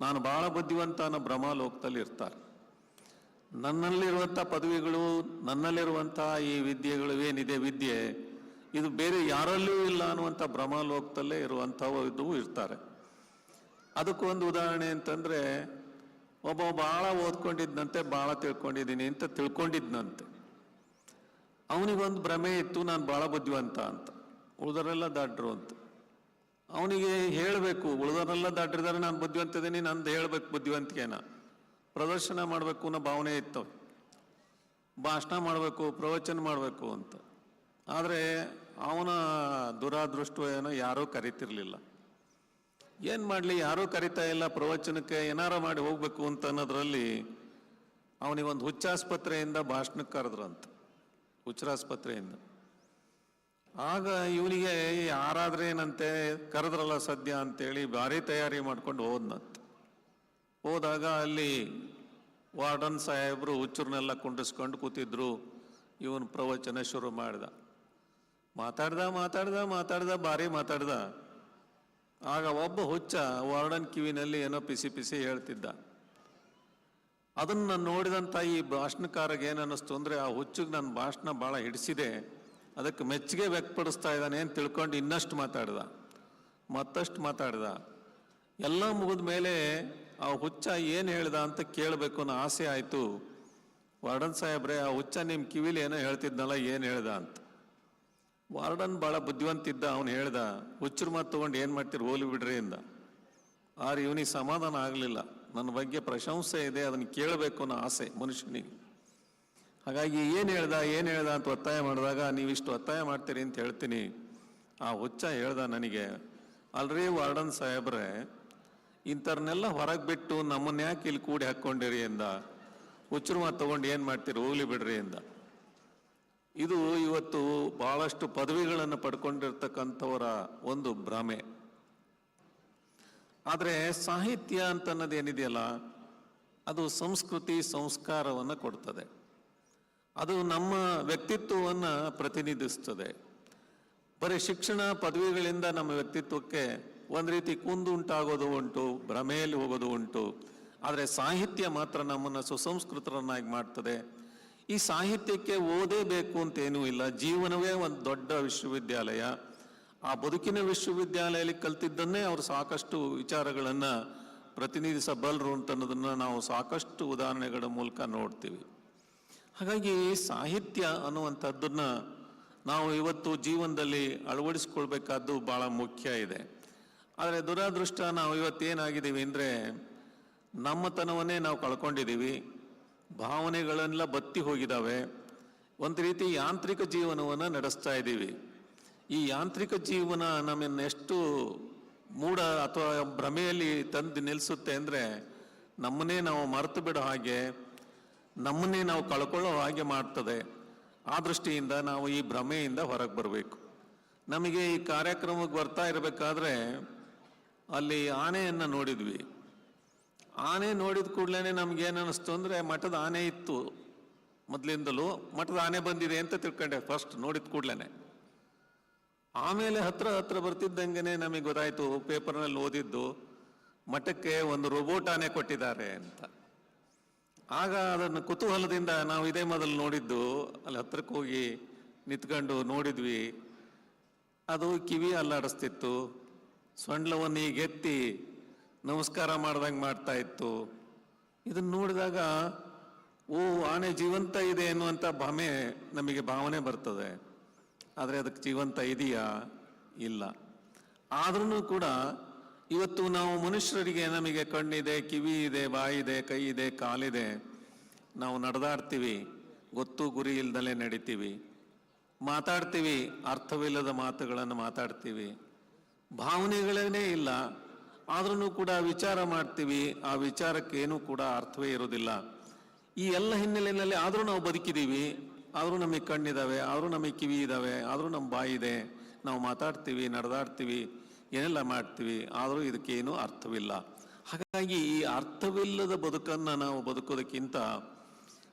ನಾನು ಭಾಳ ಬುದ್ಧಿವಂತ ಅನ್ನೋ ಭ್ರಮಾಲೋಕದಲ್ಲಿ ಇರ್ತಾರೆ. ನನ್ನಲ್ಲಿರುವಂಥ ಪದವಿಗಳು, ನನ್ನಲ್ಲಿರುವಂಥ ಈ ವಿದ್ಯೆಗಳು ಏನಿದೆ ವಿದ್ಯೆ, ಇದು ಬೇರೆ ಯಾರಲ್ಲೂ ಇಲ್ಲ ಅನ್ನುವಂಥ ಭ್ರಮಾಲೋಕದಲ್ಲೇ ಇರುವಂಥವು ಇರ್ತಾರೆ. ಅದಕ್ಕೊಂದು ಉದಾಹರಣೆ ಅಂತಂದರೆ, ಒಬ್ಬ ಭಾಳ ಓದ್ಕೊಂಡಿದ್ದಂತೆ ಭಾಳ ತಿಳ್ಕೊಂಡಿದ್ದೀನಿ ಅಂತ ತಿಳ್ಕೊಂಡಿದ್ನಂತೆ. ಅವನಿಗೊಂದು ಭ್ರಮೆ ಇತ್ತು, ನಾನು ಭಾಳ ಬುದ್ಧಿವಂತ ಅಂತ. ಉಳಿದರೆಲ್ಲ ದಾಟ್ರು ಅಂತ. ಅವನಿಗೆ ಹೇಳಬೇಕು, ಉಳಿದವರೆಲ್ಲ ದಾಟಿದ್ದಾರೆ ನಾನು ಬುದ್ಧಿವಂತ ಇದ್ದೀನಿ ನಂದು ಹೇಳ್ಬೇಕು ಬುದ್ಧಿವಂತಿಕೆನ ಪ್ರದರ್ಶನ ಮಾಡಬೇಕು ಅನ್ನೋ ಭಾವನೆ ಇತ್ತು. ಭಾಷಣ ಮಾಡಬೇಕು, ಪ್ರವಚನ ಮಾಡಬೇಕು ಅಂತ. ಆದರೆ ಅವನ ದುರಾದೃಷ್ಟ ಏನೋ ಯಾರೂ ಕರಿತಿರ್ಲಿಲ್ಲ. ಏನು ಮಾಡಲಿ, ಯಾರೂ ಕರಿತಾ ಇಲ್ಲ, ಪ್ರವಚನಕ್ಕೆ ಏನಾರ ಮಾಡಿ ಹೋಗ್ಬೇಕು ಅಂತ ಅನ್ನೋದ್ರಲ್ಲಿ ಅವನಿಗೊಂದು ಹುಚ್ಚಾಸ್ಪತ್ರೆಯಿಂದ ಭಾಷಣಕ್ಕೆ ಕರೆದ್ರಂತ. ಹುಚ್ಚರಾಸ್ಪತ್ರೆಯಿಂದ ಆಗ ಇವನಿಗೆ ಯಾರಾದ್ರೆ ಏನಂತೆ, ಕರೆದ್ರಲ್ಲ ಸದ್ಯ ಅಂತೇಳಿ ಭಾರಿ ತಯಾರಿ ಮಾಡ್ಕೊಂಡು ಹೋದ್ನಂತೆ. ಹೋದಾಗ ಅಲ್ಲಿ ವಾರ್ಡನ್ ಸಾಹೇಬರು ಹುಚ್ಚರನ್ನೆಲ್ಲ ಕುಂಡಿಸ್ಕೊಂಡು ಕೂತಿದ್ರು. ಇವನು ಪ್ರವಚನ ಶುರು ಮಾಡ್ದ. ಮಾತಾಡ್ದ ಮಾತಾಡ್ದ ಮಾತಾಡ್ದ, ಭಾರಿ ಮಾತಾಡ್ದ. ಆಗ ಒಬ್ಬ ಹುಚ್ಚ ವಾರ್ಡನ್ ಕಿವಿನಲ್ಲಿ ಏನೋ ಪಿಸಿ ಪಿಸಿ ಹೇಳ್ತಿದ್ದ. ಅದನ್ನ ನೋಡಿದಂಥ ಈ ಭಾಷಣಕಾರಗೆ ಅನ್ನಿಸ್ತು ಅಂದರೆ ಆ ಹುಚ್ಚಿಗೆ ನನ್ನ ಭಾಷಣ ಭಾಳ ಹಿಡಿಸಿದೆ. ಅದಕ್ಕೆ ಮೆಚ್ಚುಗೆ ವ್ಯಕ್ತಪಡಿಸ್ತಾ ಇದ್ದಾನೆ ಅಂತ ತಿಳ್ಕೊಂಡು ಇನ್ನಷ್ಟು ಮಾತಾಡ್ದ. ಮತ್ತಷ್ಟು ಮಾತಾಡ್ದ. ಎಲ್ಲ ಮುಗಿದ ಮೇಲೆ ಆ ಹುಚ್ಚ ಏನು ಹೇಳ್ದ ಅಂತ ಕೇಳಬೇಕು ಅನ್ನೋ ಆಸೆ ಆಯಿತು. ವಾರ್ಡನ್ ಸಾಹೇಬ್ರೆ, ಆ ಹುಚ್ಚ ನಿಮ್ಮ ಕಿವಿಲಿ ಏನೋ ಹೇಳ್ತಿದ್ನಲ್ಲ, ಏನು ಹೇಳ್ದ ಅಂತ. ವಾರ್ಡನ್ ಭಾಳ ಬುದ್ಧಿವಂತಿದ್ದ, ಅವನು ಹೇಳ್ದ, ಹುಚ್ಚರು ಮಾತು ತೊಗೊಂಡು ಏನು ಮಾಡ್ತೀರಿ, ಹೋಲಿ ಬಿಡ್ರಿ ಇಂದ ಆದ್ರೆ ಇವನಿಗೆ ಸಮಾಧಾನ ಆಗಲಿಲ್ಲ. ನನ್ನ ಬಗ್ಗೆ ಪ್ರಶಂಸೆ ಇದೆ, ಅದನ್ನು ಕೇಳಬೇಕು ಅನ್ನೋ ಆಸೆ ಮನುಷ್ಯನಿಗೆ. ಹಾಗಾಗಿ ಏನು ಹೇಳ್ದ ಏನು ಹೇಳ್ದ ಅಂತ ಒತ್ತಾಯ ಮಾಡಿದಾಗ ನೀವಿಷ್ಟು ಒತ್ತಾಯ ಮಾಡ್ತೀರಿ ಅಂತ ಹೇಳ್ತೀನಿ. ಆ ಹುಚ್ಚ ಹೇಳ್ದ ನನಗೆ, ಅಲ್ರಿ ವಾರ್ಡನ್ ಸಾಹೇಬ್ರೆ ಇಂಥವ್ರನ್ನೆಲ್ಲ ಹೊರಗೆ ಬಿಟ್ಟು ನಮ್ಮನ್ನ ಯಾಕೆ ಇಲ್ಲಿ ಕೂಡಿ ಹಾಕ್ಕೊಂಡಿರಿ ಎಂದ ಹುಚ್ಚರು ಮಾತು ತೊಗೊಂಡು ಏನು ಮಾಡ್ತೀರಿ, ಹೋಗ್ಲಿ ಬಿಡ್ರಿ ಎಂದ ಇದು ಇವತ್ತು ಭಾಳಷ್ಟು ಪದವಿಗಳನ್ನು ಪಡ್ಕೊಂಡಿರ್ತಕ್ಕಂಥವರ ಒಂದು ಭ್ರಮೆ. ಆದರೆ ಸಾಹಿತ್ಯ ಅಂತ ಅನ್ನೋದು ಏನಿದೆಯಲ್ಲ, ಅದು ಸಂಸ್ಕೃತಿ ಸಂಸ್ಕಾರವನ್ನು ಕೊಡ್ತದೆ. ಅದು ನಮ್ಮ ವ್ಯಕ್ತಿತ್ವವನ್ನು ಪ್ರತಿನಿಧಿಸ್ತದೆ. ಬರೀ ಶಿಕ್ಷಣ ಪದವಿಗಳಿಂದ ನಮ್ಮ ವ್ಯಕ್ತಿತ್ವಕ್ಕೆ ಒಂದು ರೀತಿ ಕುಂದು ಉಂಟಾಗೋದು ಉಂಟು, ಭ್ರಮೆಯಲ್ಲಿ ಹೋಗೋದು ಉಂಟು. ಆದರೆ ಸಾಹಿತ್ಯ ಮಾತ್ರ ನಮ್ಮನ್ನು ಸುಸಂಸ್ಕೃತರನ್ನಾಗಿ ಮಾಡ್ತದೆ. ಈ ಸಾಹಿತ್ಯಕ್ಕೆ ಓದೇ ಬೇಕು ಅಂತೇನೂ ಇಲ್ಲ. ಜೀವನವೇ ಒಂದು ದೊಡ್ಡ ವಿಶ್ವವಿದ್ಯಾಲಯ. ಆ ಬದುಕಿನ ವಿಶ್ವವಿದ್ಯಾಲಯದಲ್ಲಿ ಕಲ್ತಿದ್ದನ್ನೇ ಅವರು ಸಾಕಷ್ಟು ವಿಚಾರಗಳನ್ನು ಪ್ರತಿನಿಧಿಸಬಲ್ಲರು ಅಂತ ಅನ್ನೋದನ್ನು ನಾವು ಸಾಕಷ್ಟು ಉದಾಹರಣೆಗಳ ಮೂಲಕ ನೋಡ್ತೀವಿ. ಹಾಗಾಗಿ ಸಾಹಿತ್ಯ ಅನ್ನುವಂಥದ್ದನ್ನ ನಾವು ಇವತ್ತು ಜೀವನದಲ್ಲಿ ಅಳವಡಿಸ್ಕೊಳ್ಬೇಕಾದ್ದು ಭಾಳ ಮುಖ್ಯ ಇದೆ. ಆದರೆ ದುರಾದೃಷ್ಟ ನಾವು ಇವತ್ತೇನಾಗಿದ್ದೀವಿ ಅಂದರೆ ನಮ್ಮತನವನ್ನೇ ನಾವು ಕಳ್ಕೊಂಡಿದ್ದೀವಿ. ಭಾವನೆಗಳೆಲ್ಲ ಬತ್ತಿ ಹೋಗಿದ್ದಾವೆ. ಒಂದು ರೀತಿ ಯಾಂತ್ರಿಕ ಜೀವನವನ್ನು ನಡೆಸ್ತಾ ಇದ್ದೀವಿ. ಈ ಯಾಂತ್ರಿಕ ಜೀವನ ನಮ್ಮನ್ನು ಎಷ್ಟು ಮೂಢ ಅಥವಾ ಭ್ರಮೆಯಲ್ಲಿ ತಂದು ನಿಲ್ಲಿಸುತ್ತೆ ಅಂದರೆ ನಮ್ಮನ್ನೇ ನಾವು ಮರೆತು ಬಿಡೋ ಹಾಗೆ ನಮ್ಮನ್ನೇ ನಾವು ಕಳ್ಕೊಳ್ಳೋ ಹಾಗೆ ಮಾಡ್ತದೆ. ಆ ದೃಷ್ಟಿಯಿಂದ ನಾವು ಈ ಭ್ರಮೆಯಿಂದ ಹೊರಗೆ ಬರಬೇಕು. ನಮಗೆ ಈ ಕಾರ್ಯಕ್ರಮಕ್ಕೆ ಬರ್ತಾ ಇರಬೇಕಾದ್ರೆ ಅಲ್ಲಿ ಆನೆಯನ್ನು ನೋಡಿದ್ವಿ. ಆನೆ ನೋಡಿದ ಕೂಡಲೇ ನಮ್ಗೆ ಏನು ಅನ್ನಿಸ್ತು ಅಂದರೆ ಮಠದ ಆನೆ ಇತ್ತು ಮೊದಲಿಂದಲೂ. ಮಠದ ಆನೆ ಬಂದಿದೆ ಅಂತ ತಿಳ್ಕೊಂಡೆ ಫಸ್ಟ್ ನೋಡಿದ ಕೂಡಲೇ ಆಮೇಲೆ ಹತ್ರ ಹತ್ರ ಬರ್ತಿದ್ದಂಗೆ ನಮಗೆ ಗೊತ್ತಾಯಿತು ಪೇಪರ್ನಲ್ಲಿ ಓದಿದ್ದು ಮಠಕ್ಕೆ ಒಂದು ರೋಬೋಟ್ ಆನೆ ಕೊಟ್ಟಿದ್ದಾರೆ ಅಂತ. ಆಗ ಅದನ್ನು ಕುತೂಹಲದಿಂದ ನಾವು ಇದೇ ಮೊದಲು ನೋಡಿದ್ದು, ಅಲ್ಲಿ ಹತ್ರಕ್ಕೆ ಹೋಗಿ ನಿಂತ್ಕೊಂಡು ನೋಡಿದ್ವಿ. ಅದು ಕಿವಿ ಅಲ್ಲಾಡಿಸ್ತಿತ್ತು. ಸೊಂಡ್ಲವನ್ನು ಈಗ ಎತ್ತಿ ನಮಸ್ಕಾರ ಮಾಡ್ದಂಗೆ ಮಾಡ್ತಾ ಇತ್ತು. ಇದನ್ನು ನೋಡಿದಾಗ, ಓ, ಆನೆ ಜೀವಂತ ಇದೆ ಎನ್ನುವಂಥ ಭ್ರಮೆ ನಮಗೆ ಭಾವನೆ ಬರ್ತದೆ. ಆದರೆ ಅದಕ್ಕೆ ಜೀವಂತ ಇದೆಯಾ? ಇಲ್ಲ. ಆದ್ರೂ ಕೂಡ ಇವತ್ತು ನಾವು ಮನುಷ್ಯರಿಗೆ ನಮಗೆ ಕಣ್ಣಿದೆ ಕಿವಿ ಇದೆ ಬಾಯಿದೆ ಕೈ ಇದೆ ಕಾಲಿದೆ. ನಾವು ನಡೆದಾಡ್ತೀವಿ, ಗೊತ್ತು ಗುರಿ ಇಲ್ದಲೇ ನಡಿತೀವಿ. ಮಾತಾಡ್ತೀವಿ, ಅರ್ಥವಿಲ್ಲದ ಮಾತುಗಳನ್ನು ಮಾತಾಡ್ತೀವಿ. ಭಾವನೆಗಳೇ ಇಲ್ಲ ಆದ್ರೂ ಕೂಡ ವಿಚಾರ ಮಾಡ್ತೀವಿ, ಆ ವಿಚಾರಕ್ಕೇನೂ ಕೂಡ ಅರ್ಥವೇ ಇರೋದಿಲ್ಲ ಈ ಎಲ್ಲ ಹಿನ್ನೆಲೆಯಲ್ಲಿ ಆದರೂ ನಾವು ಬದುಕಿದ್ದೀವಿ, ಆದರೂ ನಮಗೆ ಕಣ್ಣಿದಾವೆ, ಆದರೂ ನಮಗೆ ಕಿವಿ ಇದ್ದಾವೆ ಆದರೂ ನಮ್ಮ ಬಾಯಿ ಇದೆ ನಾವು ಮಾತಾಡ್ತೀವಿ, ನಡೆದಾಡ್ತೀವಿ. ಏನೆಲ್ಲ ಮಾಡ್ತೀವಿ? ಆದರೂ ಇದಕ್ಕೇನು ಅರ್ಥವಿಲ್ಲ. ಹಾಗಾಗಿ ಈ ಅರ್ಥವಿಲ್ಲದ ಬದುಕನ್ನು ನಾವು ಬದುಕೋದಕ್ಕಿಂತ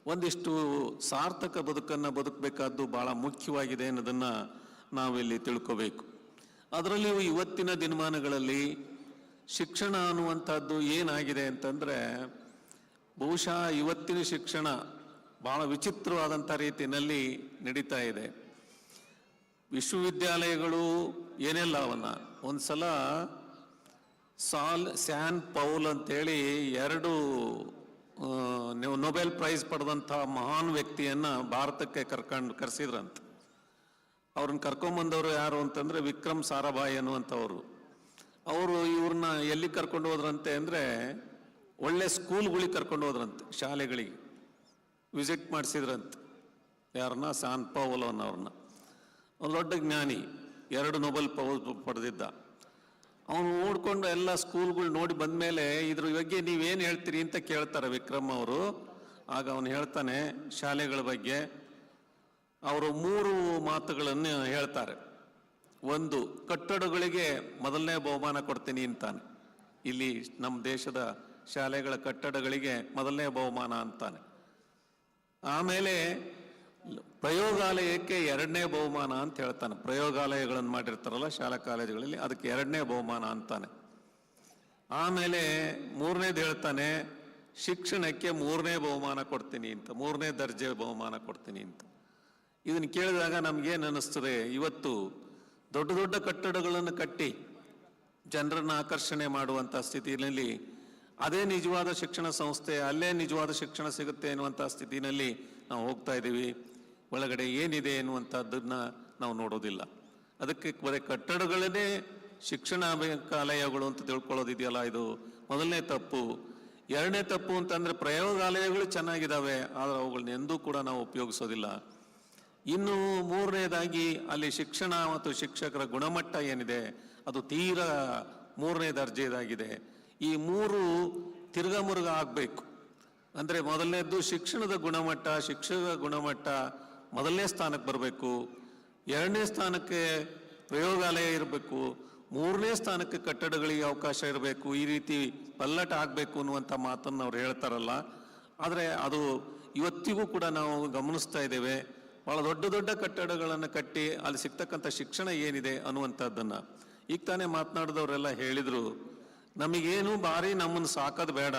ಒಂದಿಷ್ಟು ಸಾರ್ಥಕ ಬದುಕನ್ನು ಬದುಕಬೇಕಾದ್ದು ಭಾಳ ಮುಖ್ಯವಾಗಿದೆ ಅನ್ನೋದನ್ನು ನಾವಿಲ್ಲಿ ತಿಳ್ಕೋಬೇಕು. ಅದರಲ್ಲಿಯೂ ಇವತ್ತಿನ ದಿನಮಾನಗಳಲ್ಲಿ ಶಿಕ್ಷಣ ಅನ್ನುವಂಥದ್ದು ಏನಾಗಿದೆ ಅಂತಂದರೆ, ಬಹುಶಃ ಇವತ್ತಿನ ಶಿಕ್ಷಣ ಭಾಳ ವಿಚಿತ್ರವಾದಂಥ ರೀತಿಯಲ್ಲಿ ನಡೀತಾ ಇದೆ. ವಿಶ್ವವಿದ್ಯಾಲಯಗಳು ಏನೆಲ್ಲ ಅವನ್ನ ಒಂದ್ಸಲ ಸಾಲ್ ಸ್ಯಾನ್ ಪೌಲ್ ಅಂತೇಳಿ ಎರಡು ನೀವು ನೊಬೆಲ್ ಪ್ರೈಸ್ ಪಡೆದಂಥ ಮಹಾನ್ ವ್ಯಕ್ತಿಯನ್ನ ಭಾರತಕ್ಕೆ ಕರ್ಕೊಂಡು, ಕರೆಸಿದ್ರಂತ. ಅವ್ರನ್ನ ಕರ್ಕೊಂಬಂದವರು ಯಾರು ಅಂತಂದ್ರೆ ವಿಕ್ರಮ್ ಸಾರಾಭಾಯಿ ಅನ್ನುವಂಥವ್ರು. ಅವರು ಇವ್ರನ್ನ ಎಲ್ಲಿ ಕರ್ಕೊಂಡು ಹೋದ್ರಂತೆ ಅಂದ್ರೆ ಒಳ್ಳೆ ಸ್ಕೂಲ್ಗಳಿಗೆ ಕರ್ಕೊಂಡು ಹೋದ್ರಂತೆ, ಶಾಲೆಗಳಿಗೆ. ವಿಸಿಟ್ ಮಾಡಿಸಿದ್ರಂತೆ. ಯಾರನ್ನ? ಸಾನ್ ಪೌಲ್ ಅನ್ನೋರನ್ನ. ಒಂದು ದೊಡ್ಡ ಜ್ಞಾನಿ. ಎರಡು ನೊಬೆಲ್ ಪಡೆದಿದ್ದ. ಅವನು ನೋಡಿಕೊಂಡು ಎಲ್ಲ ಸ್ಕೂಲ್ಗಳು ನೋಡಿ ಬಂದ ಮೇಲೆ ಇದ್ರ ಬಗ್ಗೆ ನೀವೇನು ಹೇಳ್ತೀರಿ ಅಂತ ಕೇಳ್ತಾರೆ ವಿಕ್ರಮ್ ಅವರು. ಆಗ ಅವನು ಹೇಳ್ತಾನೆ ಶಾಲೆಗಳ ಬಗ್ಗೆ. ಅವರು ಮೂರು ಮಾತುಗಳನ್ನು ಹೇಳ್ತಾರೆ. ಒಂದು, ಕಟ್ಟಡಗಳಿಗೆ ಮೊದಲನೇ ಬಹುಮಾನ ಕೊಡ್ತೀನಿ ಅಂತಾನೆ. ಇಲ್ಲಿ ನಮ್ಮ ದೇಶದ ಶಾಲೆಗಳ ಕಟ್ಟಡಗಳಿಗೆ ಮೊದಲನೇ ಬಹುಮಾನ ಅಂತಾನೆ. ಆಮೇಲೆ ಪ್ರಯೋಗಾಲಯಕ್ಕೆ ಎರಡನೇ ಬಹುಮಾನ ಅಂತ ಹೇಳ್ತಾನೆ. ಪ್ರಯೋಗಾಲಯಗಳನ್ನು ಮಾಡಿರ್ತಾರಲ್ಲ ಶಾಲಾ ಕಾಲೇಜುಗಳಲ್ಲಿ, ಅದಕ್ಕೆ ಎರಡನೇ ಬಹುಮಾನ ಅಂತಾನೆ. ಆಮೇಲೆ ಮೂರನೇದು ಹೇಳ್ತಾನೆ, ಶಿಕ್ಷಣಕ್ಕೆ ಮೂರನೇ ಬಹುಮಾನ ಕೊಡ್ತೀನಿ ಅಂತ, ಮೂರನೇ ದರ್ಜೆ ಬಹುಮಾನ ಕೊಡ್ತೀನಿ ಅಂತ. ಇದನ್ನು ಕೇಳಿದಾಗ ನಮ್ಗೇನು ಅನ್ನಿಸ್ತದೆ ಇವತ್ತು ದೊಡ್ಡ ದೊಡ್ಡ ಕಟ್ಟಡಗಳನ್ನು ಕಟ್ಟಿ ಜನರನ್ನು ಆಕರ್ಷಣೆ ಮಾಡುವಂಥ ಸ್ಥಿತಿಯಲ್ಲಿ ಅದೇ ನಿಜವಾದ ಶಿಕ್ಷಣ ಸಂಸ್ಥೆ, ಅಲ್ಲೇ ನಿಜವಾದ ಶಿಕ್ಷಣ ಸಿಗುತ್ತೆ ಎನ್ನುವಂಥ ಸ್ಥಿತಿನಲ್ಲಿ ನಾವು ಹೋಗ್ತಾ ಇದ್ದೀವಿ. ಒಳಗಡೆ ಏನಿದೆ ಎನ್ನುವಂಥದ್ದನ್ನ ನಾವು ನೋಡೋದಿಲ್ಲ. ಅದಕ್ಕೆ ಬರೀ ಕಟ್ಟಡಗಳನ್ನೇ ಶಿಕ್ಷಣ ಕಾಲಯಗಳು ಅಂತ ತಿಳ್ಕೊಳ್ಳೋದಿದೆಯಲ್ಲ ಇದು. ಮೊದಲನೇ ತಪ್ಪು. ಎರಡನೇ ತಪ್ಪು ಅಂತಂದರೆ ಪ್ರಯೋಗಾಲಯಗಳು ಚೆನ್ನಾಗಿದ್ದಾವೆ ಆದರೆ ಅವುಗಳನ್ನ ಎಂದೂ ಕೂಡ ನಾವು ಉಪಯೋಗಿಸೋದಿಲ್ಲ. ಇನ್ನು ಮೂರನೇದಾಗಿ ಅಲ್ಲಿ ಶಿಕ್ಷಣ ಮತ್ತು ಶಿಕ್ಷಕರ ಗುಣಮಟ್ಟ ಏನಿದೆ, ಅದು ತೀರ ಮೂರನೇ ದರ್ಜೆದಾಗಿದೆ. ಈ ಮೂರು ತಿರ್ಗಮುರುಗ ಆಗಬೇಕು. ಅಂದರೆ ಮೊದಲನೇದ್ದು ಶಿಕ್ಷಣದ ಗುಣಮಟ್ಟ, ಶಿಕ್ಷಕರ ಗುಣಮಟ್ಟ ಮೊದಲನೇ ಸ್ಥಾನಕ್ಕೆ ಬರಬೇಕು, ಎರಡನೇ ಸ್ಥಾನಕ್ಕೆ ಪ್ರಯೋಗಾಲಯ ಇರಬೇಕು, ಮೂರನೇ ಸ್ಥಾನಕ್ಕೆ ಕಟ್ಟಡಗಳಿಗೆ ಅವಕಾಶ ಇರಬೇಕು, ಈ ರೀತಿ ಪಲ್ಲಟ ಆಗಬೇಕು ಅನ್ನುವಂಥ ಮಾತನ್ನು ಅವ್ರು ಹೇಳ್ತಾರಲ್ಲ. ಆದರೆ ಅದು ಇವತ್ತಿಗೂ ಕೂಡ ನಾವು ಗಮನಿಸ್ತಾ ಇದ್ದೇವೆ, ಬಹಳ ದೊಡ್ಡ ದೊಡ್ಡ ಕಟ್ಟಡಗಳನ್ನು ಕಟ್ಟಿ ಅಲ್ಲಿ ಸಿಗ್ತಕ್ಕಂಥ ಶಿಕ್ಷಣ ಏನಿದೆ ಅನ್ನುವಂಥದ್ದನ್ನು. ಈಗ ತಾನೇ ಮಾತನಾಡಿದವರೆಲ್ಲ ಹೇಳಿದರು, ನಮಗೇನು ಭಾರಿ ನಮ್ಮನ್ನು ಸಾಕೋದು ಬೇಡ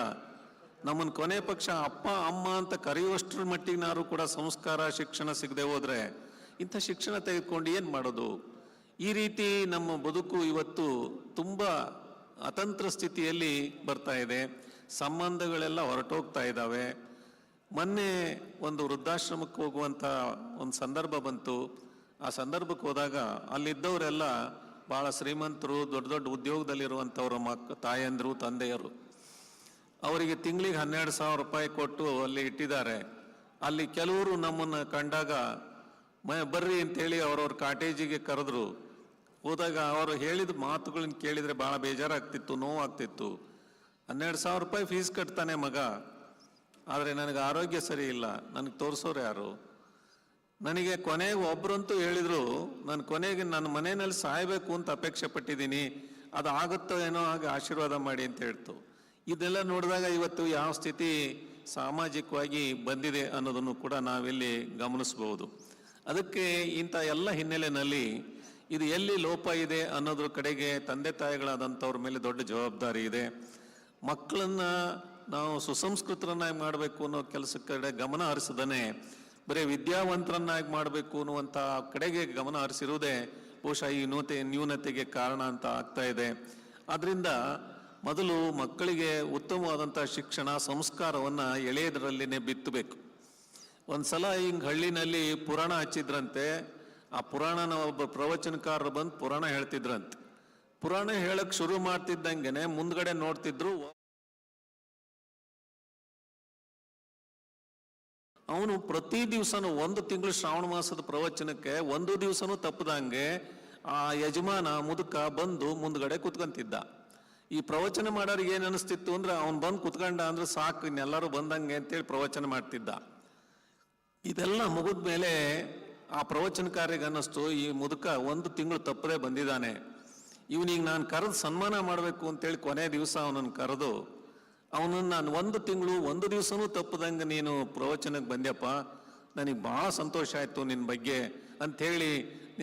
ನಮ್ಮನ್ನು ಕೊನೆ ಪಕ್ಷ ಅಪ್ಪ, ಅಮ್ಮ ಅಂತ ಕರೆಯುವಷ್ಟರ ಮಟ್ಟಿನಾರು ಕೂಡ ಸಂಸ್ಕಾರ, ಶಿಕ್ಷಣ ಸಿಗದೆ ಹೋದರೆ ಇಂಥ ಶಿಕ್ಷಣ ತೆಗೆದುಕೊಂಡು ಏನು ಮಾಡೋದು? ಈ ರೀತಿ ನಮ್ಮ ಬದುಕು ಇವತ್ತು ತುಂಬ ಅತಂತ್ರ ಸ್ಥಿತಿಯಲ್ಲಿ ಬರ್ತಾ ಇದೆ. ಸಂಬಂಧಗಳೆಲ್ಲ ಹೊರಟೋಗ್ತಾ ಇದ್ದಾವೆ ಮೊನ್ನೆ ಒಂದು ವೃದ್ಧಾಶ್ರಮಕ್ಕೆ ಹೋಗುವಂಥ ಒಂದು ಸಂದರ್ಭ ಬಂತು. ಆ ಸಂದರ್ಭಕ್ಕೆ ಹೋದಾಗ ಅಲ್ಲಿದ್ದವರೆಲ್ಲ ಭಾಳ ಶ್ರೀಮಂತರು, ದೊಡ್ಡ ದೊಡ್ಡ ಉದ್ಯೋಗದಲ್ಲಿರುವಂಥವ್ರ ಮಕ್, ತಾಯಂದಿರು, ತಂದೆಯರು. ಅವರಿಗೆ ತಿಂಗಳಿಗೆ ಹನ್ನೆರಡು ಸಾವಿರ ರೂಪಾಯಿ ಕೊಟ್ಟು ಅಲ್ಲಿ ಇಟ್ಟಿದ್ದಾರೆ. ಅಲ್ಲಿ ಕೆಲವರು ನಮ್ಮನ್ನು ಕಂಡಾಗ, ಮ, ಬರ್ರಿ ಅಂತೇಳಿ ಅವ್ರವ್ರ ಕಾಟೇಜಿಗೆ ಕರೆದ್ರು. ಹೋದಾಗ ಅವರು ಹೇಳಿದ ಮಾತುಗಳನ್ನ ಕೇಳಿದರೆ ಭಾಳ ಬೇಜಾರಾಗ್ತಿತ್ತು, ನೋವಾಗ್ತಿತ್ತು. ಹನ್ನೆರಡು ಸಾವಿರ ರೂಪಾಯಿ ಫೀಸ್ ಕಟ್ತಾನೆ ಮಗ. ಆದರೆ ನನಗೆ ಆರೋಗ್ಯ ಸರಿ ಇಲ್ಲ. ನನಗೆ ತೋರಿಸೋರು ಯಾರು? ನನಗೆ ಕೊನೆಗೆ ಒಬ್ಬರಂತೂ ಹೇಳಿದರು ನಾನು ಕೊನೆಗೆ ನನ್ನ ಮನೆಯಲ್ಲಿ ಸಾಯಬೇಕು ಅಂತ ಅಪೇಕ್ಷೆ ಪಟ್ಟಿದ್ದೀನಿ. ಅದು ಆಗುತ್ತೋ ಏನೋ ಹಾಗೆ ಆಶೀರ್ವಾದ ಮಾಡಿ ಅಂತ ಹೇಳ್ತು. ಇದೆಲ್ಲ ನೋಡಿದಾಗ ಇವತ್ತು ಯಾವ ಸ್ಥಿತಿ ಸಾಮಾಜಿಕವಾಗಿ ಬಂದಿದೆ ಅನ್ನೋದನ್ನು ಕೂಡ ನಾವಿಲ್ಲಿ ಗಮನಿಸಬಹುದು. ಅದಕ್ಕೆ ಇಂಥ ಎಲ್ಲ ಹಿನ್ನೆಲೆಯಲ್ಲಿ ಇದು ಎಲ್ಲಿ ಲೋಪ ಇದೆ ಅನ್ನೋದ್ರ ಕಡೆಗೆ ತಂದೆ ತಾಯಿಗಳಾದಂಥವ್ರ ಮೇಲೆ ದೊಡ್ಡ ಜವಾಬ್ದಾರಿ ಇದೆ. ಮಕ್ಕಳನ್ನ ನಾವು ಸುಸಂಸ್ಕೃತರನ್ನಾಗಿ ಮಾಡಬೇಕು ಅನ್ನೋ ಕೆಲಸ ಕಡೆ ಗಮನ ಹರಿಸದನೆ ಬರೀ ವಿದ್ಯಾವಂತರನ್ನಾಗಿ ಮಾಡಬೇಕು ಅನ್ನುವಂಥ ಕಡೆಗೆ ಗಮನ ಹರಿಸಿರುವುದೇ ಬಹುಶಃ ಈ ನ್ಯೂತೆ ನ್ಯೂನತೆಗೆ ಕಾರಣ ಅಂತ ಆಗ್ತಾ ಇದೆ. ಆದ್ರಿಂದ ಮೊದಲು ಮಕ್ಕಳಿಗೆ ಉತ್ತಮವಾದಂಥ ಶಿಕ್ಷಣ, ಸಂಸ್ಕಾರವನ್ನ ಎಳೆಯದರಲ್ಲಿನೇ ಬಿತ್ತಬೇಕು. ಒಂದ್ಸಲ ಹಿಂಗೆ ಹಳ್ಳಿನಲ್ಲಿ ಪುರಾಣ ಹಚ್ಚಿದ್ರಂತೆ, ಆ ಪುರಾಣನ ಒಬ್ಬ ಪ್ರವಚನಕಾರರು ಬಂದು ಪುರಾಣ ಹೇಳ್ತಿದ್ರಂತೆ. ಪುರಾಣ ಹೇಳಕ್ ಶುರು ಮಾಡ್ತಿದ್ದಂಗೆನೆ ಮುಂದ್ಗಡೆ ನೋಡ್ತಿದ್ರು ಅವನು ಪ್ರತಿ ದಿವಸನೂ ಒಂದು ತಿಂಗಳು ಶ್ರಾವಣ ಮಾಸದ ಪ್ರವಚನಕ್ಕೆ ಒಂದು ದಿವಸನೂ ತಪ್ಪದಂಗೆ ಆ ಯಜಮಾನ ಮುದುಕ ಬಂದು ಮುಂದ್ಗಡೆ ಕುತ್ಕೊಂತಿದ್ದ. ಈ ಪ್ರವಚನ ಮಾಡೋರಿಗೆ ಏನು ಅನಿಸ್ತಿತ್ತು ಅಂದ್ರೆ ಅವ್ನು ಬಂದು ಕುತ್ಕೊಂಡ ಅಂದ್ರೆ ಸಾಕು, ಇನ್ನೆಲ್ಲರೂ ಬಂದಂಗೆ ಅಂತೇಳಿ ಪ್ರವಚನ ಮಾಡ್ತಿದ್ದ. ಇದೆಲ್ಲ ಮುಗಿದ ಮೇಲೆ ಆ ಪ್ರವಚನಕಾರಿಗೆ ಅನ್ನಿಸ್ತು, ಈ ಮುದುಕ ಒಂದು ತಿಂಗಳು ತಪ್ಪದೇ ಬಂದಿದ್ದಾನೆ. ಇವನಿಗೆ ನಾನು ಕರೆದು ಸನ್ಮಾನ ಮಾಡಬೇಕು ಅಂತೇಳಿ ಕೊನೆ ದಿವಸ ಅವನನ್ನು ಕರೆದು, ಅವನನ್ನು ನಾನು ಒಂದು ತಿಂಗಳು, ಒಂದು ದಿವಸನೂ ತಪ್ಪದಂಗೆ ನೀನು ಪ್ರವಚನಕ್ಕೆ ಬಂದ್ಯಪ್ಪ. ನನಗೆ ಭಾಳ ಸಂತೋಷ ಆಯಿತು ನಿನ್ನ ಬಗ್ಗೆ ಅಂಥೇಳಿ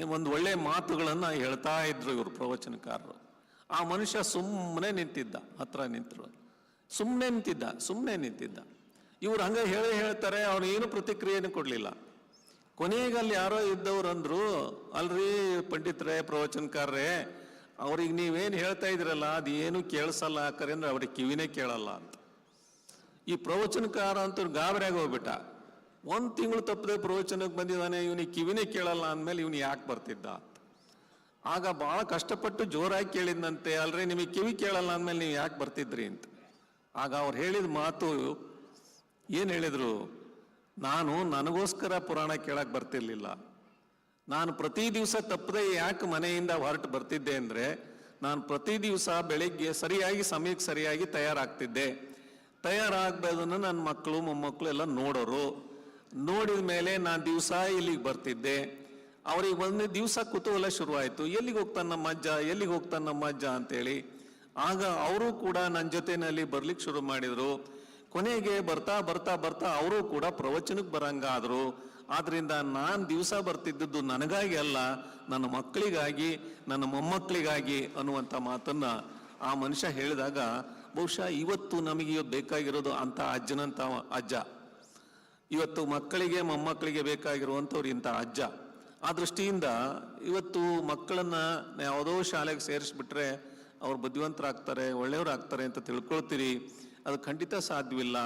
ಒಂದು ಒಳ್ಳೆ ಮಾತುಗಳನ್ನು ಹೇಳ್ತಾ ಇದ್ರು ಇವರು ಪ್ರವಚನಕಾರರು. ಆ ಮನುಷ್ಯ ಸುಮ್ಮನೆ ನಿಂತಿದ್ದ, ಹತ್ರ ನಿಂತರು ಸುಮ್ಮನೆ ನಿಂತಿದ್ದ ಸುಮ್ಮನೆ ನಿಂತಿದ್ದ. ಇವ್ರು ಹಂಗೆ ಹೇಳಿ ಹೇಳ್ತಾರೆ, ಅವ್ರು ಏನು ಪ್ರತಿಕ್ರಿಯೆನೂ ಕೊಡಲಿಲ್ಲ. ಕೊನೆಗೆ ಅಲ್ಲಿ ಯಾರೋ ಇದ್ದವ್ರು ಅಂದ್ರು ಅಲ್ರಿ ಪಂಡಿತರೇ, ಪ್ರವಚನಕಾರರೇ, ಅವ್ರಿಗೆ ನೀವೇನು ಹೇಳ್ತಾ ಇದ್ರಲ್ಲ ಅದು ಏನು ಕೇಳಿಸಲ್ಲ ಯಾಕಂದ್ರೆ ಅಂದ್ರೆ ಅವ್ರಿಗೆ ಕಿವಿನೇ ಕೇಳಲ್ಲ ಅಂತ. ಈ ಪ್ರವಚನಕಾರ ಅಂತ ಗಾಬರಿಯಾಗಿ ಹೋಗ್ಬಿಟ್ಟ. ಒಂದು ತಿಂಗಳು ತಪ್ಪದೆ ಪ್ರವಚನಕ್ಕೆ ಬಂದಿದ್ದಾನೆ, ಇವನಿಗೆ ಕಿವಿನೇ ಕೇಳಲ್ಲ ಅಂದಮೇಲೆ ಇವನು ಯಾಕೆ ಬರ್ತಿದ್ದ? ಆಗ ಬಹಳ ಕಷ್ಟಪಟ್ಟು ಜೋರಾಗಿ ಕೇಳಿದ್ನಂತೆ, ಅಲ್ರಿ ನಿಮಗೆ ಕಿವಿ ಕೇಳಲ್ಲ ಅಂದಮೇಲೆ ನೀವು ಯಾಕೆ ಬರ್ತಿದ್ರಿ ಅಂತ. ಆಗ ಅವ್ರು ಹೇಳಿದ ಮಾತು ಏನು ಹೇಳಿದರು, ನಾನು ನನಗೋಸ್ಕರ ಪುರಾಣ ಕೇಳಕ್ಕೆ ಬರ್ತಿರ್ಲಿಲ್ಲ. ನಾನು ಪ್ರತಿ ದಿವಸ ತಪ್ಪದೆ ಯಾಕೆ ಮನೆಯಿಂದ ಹೊರಟು ಬರ್ತಿದ್ದೆ ಅಂದರೆ, ನಾನು ಪ್ರತಿ ದಿವಸ ಬೆಳಿಗ್ಗೆ ಸರಿಯಾಗಿ, ಸಮಯಕ್ಕೆ ಸರಿಯಾಗಿ ತಯಾರಾಗ್ತಿದ್ದೆ. ತಯಾರಾಗಬೇಕನ್ನು ನನ್ನ ಮಕ್ಕಳು ಮೊಮ್ಮಕ್ಕಳು ಎಲ್ಲ ನೋಡೋರು. ನೋಡಿದ ಮೇಲೆ ನಾನು ದಿವಸ ಇಲ್ಲಿಗೆ ಬರ್ತಿದ್ದೆ. ಅವ್ರಿಗೆ ಒಂದು ದಿವಸ ಕುತೂಹಲ ಶುರುವಾಯಿತು. ಎಲ್ಲಿಗೆ ಹೋಗ್ತಾನೆ ನಮ್ಮ ಅಜ್ಜ? ಎಲ್ಲಿಗೆ ಹೋಗ್ತಾನೆ ನಮ್ಮ ಅಜ್ಜ ಅಂತೇಳಿ. ಆಗ ಅವರು ಕೂಡ ನನ್ನ ಜೊತೆನಲ್ಲಿ ಬರ್ಲಿಕ್ಕೆ ಶುರು ಮಾಡಿದ್ರು. ಕೊನೆಗೆ ಬರ್ತಾ ಬರ್ತಾ ಬರ್ತಾ ಅವರು ಕೂಡ ಪ್ರವಚನಕ್ಕೆ ಬರಂಗಾದ್ರು. ಆದ್ರಿಂದ ನಾನು ದಿವಸ ಬರ್ತಿದ್ದದ್ದು ನನಗಾಗಿ ಅಲ್ಲ, ನನ್ನ ಮಕ್ಕಳಿಗಾಗಿ, ನನ್ನ ಮೊಮ್ಮಕ್ಕಳಿಗಾಗಿ ಅನ್ನುವಂಥ ಮಾತನ್ನ ಆ ಮನುಷ್ಯ ಹೇಳಿದಾಗ, ಬಹುಶಃ ಇವತ್ತು ನಮಗೆ ಇವತ್ತು ಬೇಕಾಗಿರೋದು ಅಂತ ಅಜ್ಜನಂತ ಅಜ್ಜ. ಇವತ್ತು ಮಕ್ಕಳಿಗೆ, ಮೊಮ್ಮಕ್ಕಳಿಗೆ ಬೇಕಾಗಿರುವಂಥವ್ರು ಇಂಥ ಅಜ್ಜ. ಆ ದೃಷ್ಟಿಯಿಂದ ಇವತ್ತು ಮಕ್ಕಳನ್ನ ಯಾವುದೋ ಶಾಲೆಗೆ ಸೇರಿಸ್ಬಿಟ್ರೆ ಅವ್ರು ಬುದ್ಧಿವಂತರಾಗ್ತಾರೆ, ಒಳ್ಳೆಯವರಾಗ್ತಾರೆ ಅಂತ ತಿಳ್ಕೊಳ್ತೀರಿ. ಅದು ಖಂಡಿತ ಸಾಧ್ಯವಿಲ್ಲ.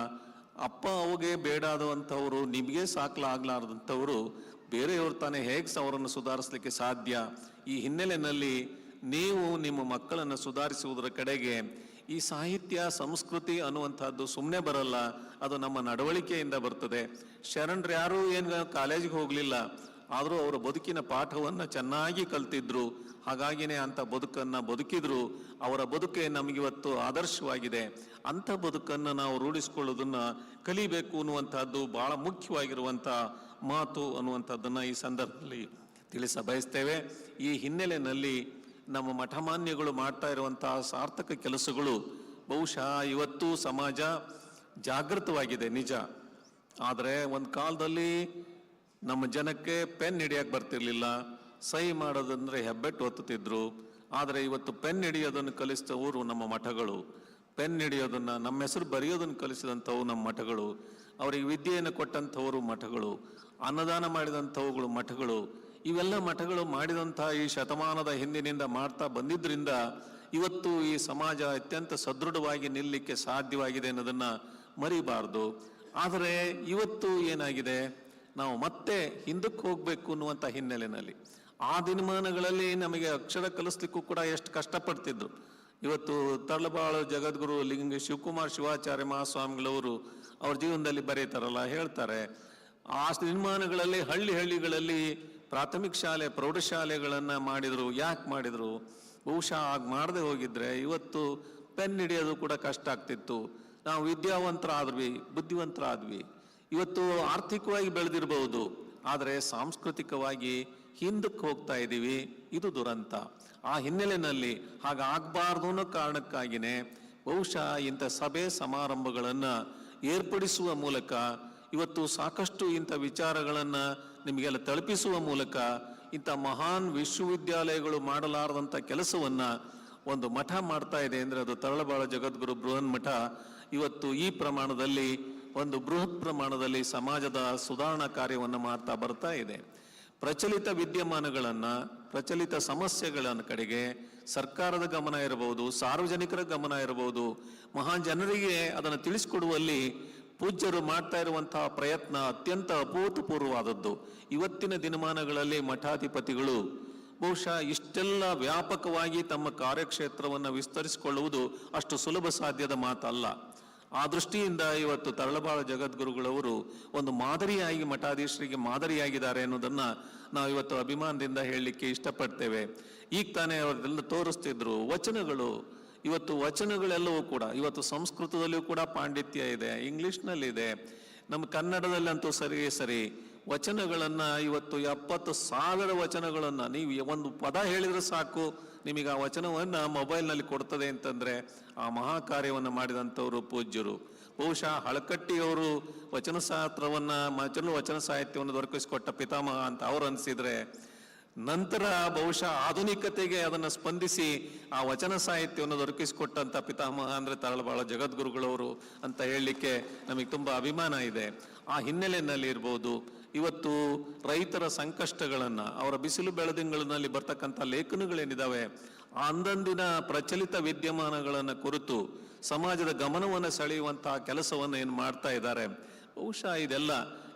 ಅಪ್ಪ ಅವಾಗೆ ಬೇಡಾದಂಥವರು ನಿಮಗೆ ಸಾಕಲಾಗಲಾರ್ದಂಥವರು ಬೇರೆಯವ್ರು ತಾನೇ ಹೇಗೆ ಅವರನ್ನು ಸುಧಾರಿಸಲಿಕ್ಕೆ ಸಾಧ್ಯ? ಈ ಹಿನ್ನೆಲೆಯಲ್ಲಿ ನೀವು ನಿಮ್ಮ ಮಕ್ಕಳನ್ನು ಸುಧಾರಿಸುವುದರ ಕಡೆಗೆ ಈ ಸಾಹಿತ್ಯ, ಸಂಸ್ಕೃತಿ ಅನ್ನುವಂಥದ್ದು ಸುಮ್ಮನೆ ಬರಲ್ಲ, ಅದು ನಮ್ಮ ನಡವಳಿಕೆಯಿಂದ ಬರ್ತದೆ. ಶರಣರು ಯಾರೂ ಏನು ಕಾಲೇಜಿಗೆ ಹೋಗಲಿಲ್ಲ ಆದರೂ ಅವರ ಬದುಕಿನ ಪಾಠವನ್ನು ಚೆನ್ನಾಗಿ ಕಲ್ತಿದ್ರು. ಹಾಗಾಗಿನೇ ಅಂಥ ಬದುಕನ್ನು ಬದುಕಿದ್ರು. ಅವರ ಬದುಕೆ ನಮಗಿವತ್ತು ಆದರ್ಶವಾಗಿದೆ. ಅಂಥ ಬದುಕನ್ನು ನಾವು ರೂಢಿಸ್ಕೊಳ್ಳೋದನ್ನು ಕಲಿಬೇಕು ಅನ್ನುವಂಥದ್ದು ಬಹಳ ಮುಖ್ಯವಾಗಿರುವಂಥ ಮಾತು ಅನ್ನುವಂಥದ್ದನ್ನು ಈ ಸಂದರ್ಭದಲ್ಲಿ ತಿಳಿಸ ಬಯಸ್ತೇವೆ ಈ ಹಿನ್ನೆಲೆಯಲ್ಲಿ ನಮ್ಮ ಮಠಮಾನ್ಯಗಳು ಮಾಡ್ತಾ ಇರುವಂತಹ ಸಾರ್ಥಕ ಕೆಲಸಗಳು ಬಹುಶಃ ಇವತ್ತು ಸಮಾಜ ಜಾಗೃತವಾಗಿದೆ ನಿಜ. ಆದರೆ ಒಂದು ಕಾಲದಲ್ಲಿ ನಮ್ಮ ಜನಕ್ಕೆ ಪೆನ್ ಹಿಡಿಯಕ್ಕೆ ಬರ್ತಿರ್ಲಿಲ್ಲ. ಸಹಿ ಮಾಡೋದಂದ್ರೆ ಹೆಬ್ಬೆಟ್ಟು ಒತ್ತುತ್ತಿದ್ರು. ಆದರೆ ಇವತ್ತು ಪೆನ್ ಹಿಡಿಯೋದನ್ನು ಕಲಿಸಿದವರು ನಮ್ಮ ಮಠಗಳು. ಪೆನ್ ಹಿಡಿಯೋದನ್ನು ನಮ್ಮ ಹೆಸರು ಬರೆಯೋದನ್ನು ಕಲಿಸಿದಂಥವು ನಮ್ಮ ಮಠಗಳು. ಅವರಿಗೆ ವಿದ್ಯೆಯನ್ನು ಕೊಟ್ಟಂಥವರು ಮಠಗಳು. ಅನ್ನದಾನ ಮಾಡಿದಂಥವುಗಳು ಮಠಗಳು. ಇವೆಲ್ಲ ಮಠಗಳು ಮಾಡಿದಂಥ ಈ ಶತಮಾನದ ಹಿಂದಿನಿಂದ ಮಾಡ್ತಾ ಬಂದಿದ್ದರಿಂದ ಇವತ್ತು ಈ ಸಮಾಜ ಅತ್ಯಂತ ಸದೃಢವಾಗಿ ನಿಲ್ಲಕ್ಕೆ ಸಾಧ್ಯವಾಗಿದೆ ಅನ್ನೋದನ್ನ ಮರಿಬಾರ್ದು. ಆದರೆ ಇವತ್ತು ಏನಾಗಿದೆ? ನಾವು ಮತ್ತೆ ಹಿಂದಕ್ಕೆ ಹೋಗ್ಬೇಕು ಅನ್ನುವಂಥ ಹಿನ್ನೆಲೆಯಲ್ಲಿ. ಆ ದಿನಮಾನಗಳಲ್ಲಿ ನಮಗೆ ಅಕ್ಷರ ಕಲಿಸ್ಲಿಕ್ಕೂ ಕೂಡ ಎಷ್ಟು ಕಷ್ಟಪಡ್ತಿದ್ರು. ಇವತ್ತು ತಳಬಾಳು ಜಗದ್ಗುರು ಲಿಂಗ ಶಿವಕುಮಾರ್ ಶಿವಾಚಾರ್ಯ ಮಹಾಸ್ವಾಮಿಗಳವರು ಅವ್ರ ಜೀವನದಲ್ಲಿ ಬರೀತಾರಲ್ಲ, ಹೇಳ್ತಾರೆ, ಆ ದಿನಮಾನಗಳಲ್ಲಿ ಹಳ್ಳಿ ಹಳ್ಳಿಗಳಲ್ಲಿ ಪ್ರಾಥಮಿಕ ಶಾಲೆ, ಪ್ರೌಢಶಾಲೆಗಳನ್ನು ಮಾಡಿದರು. ಯಾಕೆ ಮಾಡಿದರು? ಬಹುಶಃ ಆಗ ಮಾಡದೆ ಹೋಗಿದ್ರೆ ಇವತ್ತು ಪೆನ್ ಹಿಡಿಯೋದು ಕೂಡ ಕಷ್ಟ ಆಗ್ತಿತ್ತು. ನಾವು ವಿದ್ಯಾವಂತರಾದ್ವಿ, ಬುದ್ಧಿವಂತರಾದ್ವಿ. ಇವತ್ತು ಆರ್ಥಿಕವಾಗಿ ಬೆಳೆದಿರಬಹುದು, ಆದರೆ ಸಾಂಸ್ಕೃತಿಕವಾಗಿ ಹಿಂದಕ್ಕೆ ಹೋಗ್ತಾ ಇದ್ದೀವಿ, ಇದು ದುರಂತ. ಆ ಹಿನ್ನೆಲೆಯಲ್ಲಿ ಹಾಗಾಗಬಾರ್ದು ಅನ್ನೋ ಕಾರಣಕ್ಕಾಗಿನೇ ಬಹುಶಃ ಇಂಥ ಸಭೆ ಸಮಾರಂಭಗಳನ್ನು ಏರ್ಪಡಿಸುವ ಮೂಲಕ, ಇವತ್ತು ಸಾಕಷ್ಟು ಇಂಥ ವಿಚಾರಗಳನ್ನು ನಿಮಗೆಲ್ಲ ತಲುಪಿಸುವ ಮೂಲಕ ಇಂಥ ಮಹಾನ್ ವಿಶ್ವವಿದ್ಯಾಲಯಗಳು ಮಾಡಲಾರದಂಥ ಕೆಲಸವನ್ನು ಒಂದು ಮಠ ಮಾಡ್ತಾ ಇದೆ ಅಂದರೆ ಅದು ತರಳಬಾಳ ಜಗದ್ಗುರು ಬೃಹನ್ ಮಠ ಇವತ್ತು ಈ ಪ್ರಮಾಣದಲ್ಲಿ ಒಂದು ಬೃಹತ್ ಪ್ರಮಾಣದಲ್ಲಿ ಸಮಾಜದ ಸುಧಾರಣಾ ಕಾರ್ಯವನ್ನು ಮಾಡ್ತಾ ಬರ್ತಾ ಇದೆ. ಪ್ರಚಲಿತ ವಿದ್ಯಮಾನಗಳನ್ನ, ಪ್ರಚಲಿತ ಸಮಸ್ಯೆಗಳ ಕಡೆಗೆ ಸರ್ಕಾರದ ಗಮನ ಇರಬಹುದು, ಸಾರ್ವಜನಿಕರ ಗಮನ ಇರಬಹುದು, ಮಹಾನ್ ಜನರಿಗೆ ಅದನ್ನು ತಿಳಿಸಿಕೊಡುವಲ್ಲಿ ಪೂಜ್ಯರು ಮಾಡ್ತಾ ಇರುವಂತಹ ಪ್ರಯತ್ನ ಅತ್ಯಂತ ಅಭೂತಪೂರ್ವವಾದದ್ದು ಇವತ್ತಿನ ದಿನಮಾನಗಳಲ್ಲಿ ಮಠಾಧಿಪತಿಗಳು ಬಹುಶಃ ಇಷ್ಟೆಲ್ಲ ವ್ಯಾಪಕವಾಗಿ ತಮ್ಮ ಕಾರ್ಯಕ್ಷೇತ್ರವನ್ನು ವಿಸ್ತರಿಸಿಕೊಳ್ಳುವುದು ಅಷ್ಟು ಸುಲಭ ಸಾಧ್ಯದ ಮಾತಲ್ಲ. ಆ ದೃಷ್ಟಿಯಿಂದ ಇವತ್ತು ತರಳಬಾಳ ಜಗದ್ಗುರುಗಳವರು ಒಂದು ಮಾದರಿಯಾಗಿ, ಮಠಾಧೀಶರಿಗೆ ಮಾದರಿಯಾಗಿದ್ದಾರೆ ಅನ್ನೋದನ್ನ ನಾವು ಇವತ್ತು ಅಭಿಮಾನದಿಂದ ಹೇಳಲಿಕ್ಕೆ ಇಷ್ಟಪಡ್ತೇವೆ. ಈಗ ತಾನೇ ಅವರೆಲ್ಲ ತೋರಿಸ್ತಿದ್ರು, ವಚನಗಳು. ಇವತ್ತು ವಚನಗಳೆಲ್ಲವೂ ಕೂಡ, ಇವತ್ತು ಸಂಸ್ಕೃತದಲ್ಲಿಯೂ ಕೂಡ ಪಾಂಡಿತ್ಯ ಇದೆ, ಇಂಗ್ಲಿಷ್ನಲ್ಲಿದೆ, ನಮ್ಮ ಕನ್ನಡದಲ್ಲಂತೂ ಸರಿ ಸರಿ. ವಚನಗಳನ್ನು, ಇವತ್ತು ಎಪ್ಪತ್ತು ಸಾವಿರ ವಚನಗಳನ್ನು, ನೀವು ಒಂದು ಪದ ಹೇಳಿದರೆ ಸಾಕು ನಿಮಗೆ ಆ ವಚನವನ್ನ ಮೊಬೈಲ್ನಲ್ಲಿ ಕೊಡ್ತದೆ ಅಂತಂದ್ರೆ ಆ ಮಹಾ ಕಾರ್ಯವನ್ನು ಮಾಡಿದಂಥವರು ಪೂಜ್ಯರು. ಬಹುಶಃ ಹಳಕಟ್ಟಿಯವರು ವಚನ ಶಾಸ್ತ್ರವನ್ನ ವಚನ ವಚನ ಸಾಹಿತ್ಯವನ್ನು ದೊರಕಿಸಿಕೊಟ್ಟ ಪಿತಾಮಹ ಅಂತ ಅವ್ರು ಅನಿಸಿದ್ರೆ, ನಂತರ ಬಹುಶಃ ಆಧುನಿಕತೆಗೆ ಅದನ್ನು ಸ್ಪಂದಿಸಿ ಆ ವಚನ ಸಾಹಿತ್ಯವನ್ನು ದೊರಕಿಸಿಕೊಟ್ಟಂಥ ಪಿತಾಮಹ ಅಂದ್ರೆ ತರಳಬಾಳ ಜಗದ್ಗುರುಗಳವರು ಅಂತ ಹೇಳಲಿಕ್ಕೆ ನಮಗೆ ತುಂಬಾ ಅಭಿಮಾನ ಇದೆ. ಆ ಹಿನ್ನೆಲೆಯಲ್ಲಿ ಇರ್ಬೋದು ಇವತ್ತು ರೈತರ ಸಂಕಷ್ಟಗಳನ್ನು, ಅವರ ಬಿಸಿಲು ಬೆಳದಿಂಗಳಿನಲ್ಲಿ ಬರ್ತಕ್ಕಂಥ ಲೇಖನಗಳೇನಿದಾವೆ ಆ ಅಂದಂದಿನ ಪ್ರಚಲಿತ ವಿದ್ಯಮಾನಗಳನ್ನು ಕುರಿತು ಸಮಾಜದ ಗಮನವನ್ನು ಸೆಳೆಯುವಂತಹ ಕೆಲಸವನ್ನು ಏನು ಮಾಡ್ತಾ ಇದ್ದಾರೆ. ಬಹುಶಃ ಇದೆಲ್ಲ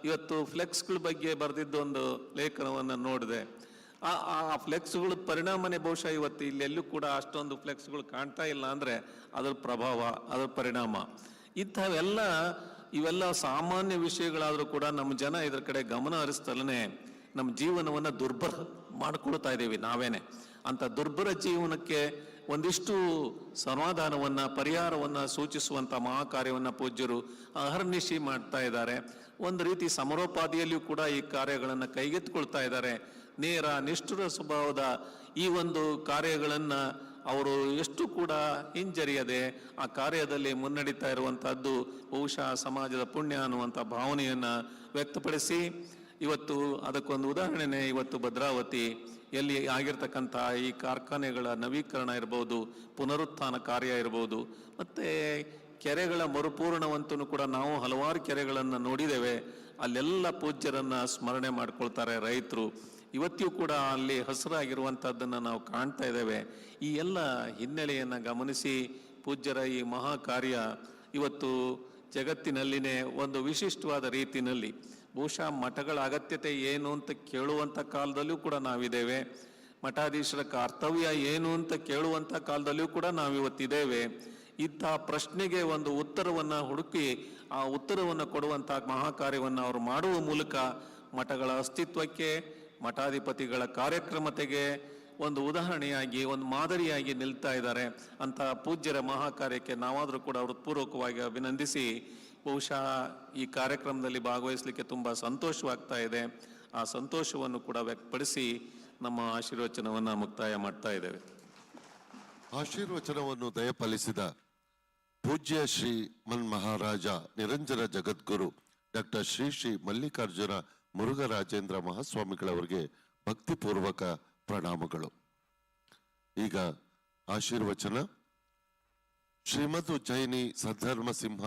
ಇವತ್ತು ಫ್ಲೆಕ್ಸ್ಗಳ ಬಗ್ಗೆ ಬರೆದಿದ್ದೊಂದು ಲೇಖನವನ್ನು ನೋಡಿದೆ. ಆ ಆ ಫ್ಲೆಕ್ಸ್ಗಳ ಪರಿಣಾಮನೇ ಬಹುಶಃ ಇವತ್ತು ಇಲ್ಲೆಲ್ಲೂ ಕೂಡ ಅಷ್ಟೊಂದು ಫ್ಲೆಕ್ಸ್ಗಳು ಕಾಣ್ತಾ ಇಲ್ಲ ಅಂದ್ರೆ ಅದರ ಪ್ರಭಾವ, ಅದರ ಪರಿಣಾಮ. ಇಂಥವೆಲ್ಲ ಇವೆಲ್ಲ ಸಾಮಾನ್ಯ ವಿಷಯಗಳಾದರೂ ಕೂಡ ನಮ್ಮ ಜನ ಇದರ ಕಡೆ ಗಮನ ಹರಿಸ್ತಲೇ ನಮ್ಮ ಜೀವನವನ್ನು ದುರ್ಬಲ ಮಾಡ್ಕೊಳ್ತಾ ಇದ್ದೀವಿ ನಾವೇನೆ. ಅಂತ ದುರ್ಬಲ ಜೀವನಕ್ಕೆ ಒಂದಿಷ್ಟು ಸಮಾಧಾನವನ್ನು, ಪರಿಹಾರವನ್ನು ಸೂಚಿಸುವಂಥ ಮಹಾಕಾರ್ಯವನ್ನು ಪೂಜ್ಯರು ಅಹರ್ನಿಶಿ ಮಾಡ್ತಾ ಇದ್ದಾರೆ. ಒಂದು ರೀತಿ ಸಮರೋಪಾದಿಯಲ್ಲಿಯೂ ಕೂಡ ಈ ಕಾರ್ಯಗಳನ್ನು ಕೈಗೆತ್ತಿಕೊಳ್ತಾ ಇದ್ದಾರೆ. ನೇರ ನಿಷ್ಠುರ ಸ್ವಭಾವದ ಈ ಒಂದು ಕಾರ್ಯಗಳನ್ನ ಅವರು ಎಷ್ಟು ಕೂಡ ಹಿಂಜರಿಯದೆ ಆ ಕಾರ್ಯದಲ್ಲಿ ಮುನ್ನಡೀತಾ ಇರುವಂತಹದ್ದು ಬಹುಶಃ ಸಮಾಜದ ಪುಣ್ಯ ಅನ್ನುವಂಥ ಭಾವನೆಯನ್ನ ವ್ಯಕ್ತಪಡಿಸಿ, ಇವತ್ತು ಅದಕ್ಕೊಂದು ಉದಾಹರಣೆನೇ ಇವತ್ತು ಭದ್ರಾವತಿ. ಎಲ್ಲಿ ಆಗಿರ್ತಕ್ಕಂಥ ಈ ಕಾರ್ಖಾನೆಗಳ ನವೀಕರಣ ಇರ್ಬೋದು, ಪುನರುತ್ಥಾನ ಕಾರ್ಯ ಇರ್ಬೋದು, ಮತ್ತೆ ಕೆರೆಗಳ ಮರುಪೂರ್ಣವಂತೂ ಕೂಡ ನಾವು ಹಲವಾರು ಕೆರೆಗಳನ್ನು ನೋಡಿದ್ದೇವೆ. ಅಲ್ಲೆಲ್ಲ ಪೂಜ್ಯರನ್ನ ಸ್ಮರಣೆ ಮಾಡ್ಕೊಳ್ತಾರೆ ರೈತರು. ಇವತ್ತಿಯೂ ಕೂಡ ಅಲ್ಲಿ ಹಸಿರಾಗಿರುವಂಥದ್ದನ್ನು ನಾವು ಕಾಣ್ತಾ ಇದ್ದೇವೆ. ಈ ಎಲ್ಲ ಹಿನ್ನೆಲೆಯನ್ನು ಗಮನಿಸಿ ಪೂಜ್ಯರ ಈ ಮಹಾ ಕಾರ್ಯ ಇವತ್ತು ಜಗತ್ತಿನಲ್ಲಿನೇ ಒಂದು ವಿಶಿಷ್ಟವಾದ ರೀತಿಯಲ್ಲಿ ಬಹುಶಃ ಮಠಗಳ ಅಗತ್ಯತೆ ಏನು ಅಂತ ಕೇಳುವಂಥ ಕಾಲದಲ್ಲೂ ಕೂಡ ನಾವಿದ್ದೇವೆ. ಮಠಾಧೀಶರ ಕರ್ತವ್ಯ ಏನು ಅಂತ ಕೇಳುವಂಥ ಕಾಲದಲ್ಲೂ ಕೂಡ ನಾವಿವತ್ತಿದ್ದೇವೆ. ಇಂಥ ಪ್ರಶ್ನೆಗೆ ಒಂದು ಉತ್ತರವನ್ನು ಹುಡುಕಿ ಆ ಉತ್ತರವನ್ನು ಕೊಡುವಂಥ ಮಹಾಕಾರ್ಯವನ್ನು ಅವರು ಮಾಡುವ ಮೂಲಕ ಮಠಗಳ ಅಸ್ತಿತ್ವಕ್ಕೆ ಮಠಾಧಿಪತಿಗಳ ಕಾರ್ಯಕ್ರಮತೆಗೆ ಒಂದು ಉದಾಹರಣೆಯಾಗಿ, ಒಂದು ಮಾದರಿಯಾಗಿ ನಿಲ್ತಾ ಇದ್ದಾರೆ. ಅಂತ ಪೂಜ್ಯರ ಮಹಾಕಾರ್ಯಕ್ಕೆ ನಾವಾದರೂ ಕೂಡ ಹೃತ್ಪೂರ್ವಕವಾಗಿ ಅಭಿನಂದಿಸಿ, ಬಹುಶಃ ಈ ಕಾರ್ಯಕ್ರಮದಲ್ಲಿ ಭಾಗವಹಿಸಲಿಕ್ಕೆ ತುಂಬ ಸಂತೋಷವಾಗ್ತಾ ಇದೆ. ಆ ಸಂತೋಷವನ್ನು ಕೂಡ ವ್ಯಕ್ತಪಡಿಸಿ ನಮ್ಮ ಆಶೀರ್ವಚನವನ್ನು ಮುಕ್ತಾಯ ಮಾಡ್ತಾ ಇದ್ದೇವೆ. ಆಶೀರ್ವಚನವನ್ನು ದಯಪಾಲಿಸಿದ ಪೂಜ್ಯ ಶ್ರೀ ಮನ್ ಮಹಾರಾಜ ನಿರಂಜನ ಜಗದ್ಗುರು ಡಾಕ್ಟರ್ ಶ್ರೀ ಶ್ರೀ ಮಲ್ಲಿಕಾರ್ಜುನ ಮುರುಘರಾಜೇಂದ್ರ ಮಹಾಸ್ವಾಮಿಗಳವರಿಗೆ ಭಕ್ತಿಪೂರ್ವಕ ಪ್ರಣಾಮಗಳು. ಈಗ ಆಶೀರ್ವಚನ. ಶ್ರೀಮದ್ ಜೈನಿ ಸದ್ಧರ್ಮ ಸಿಂಹ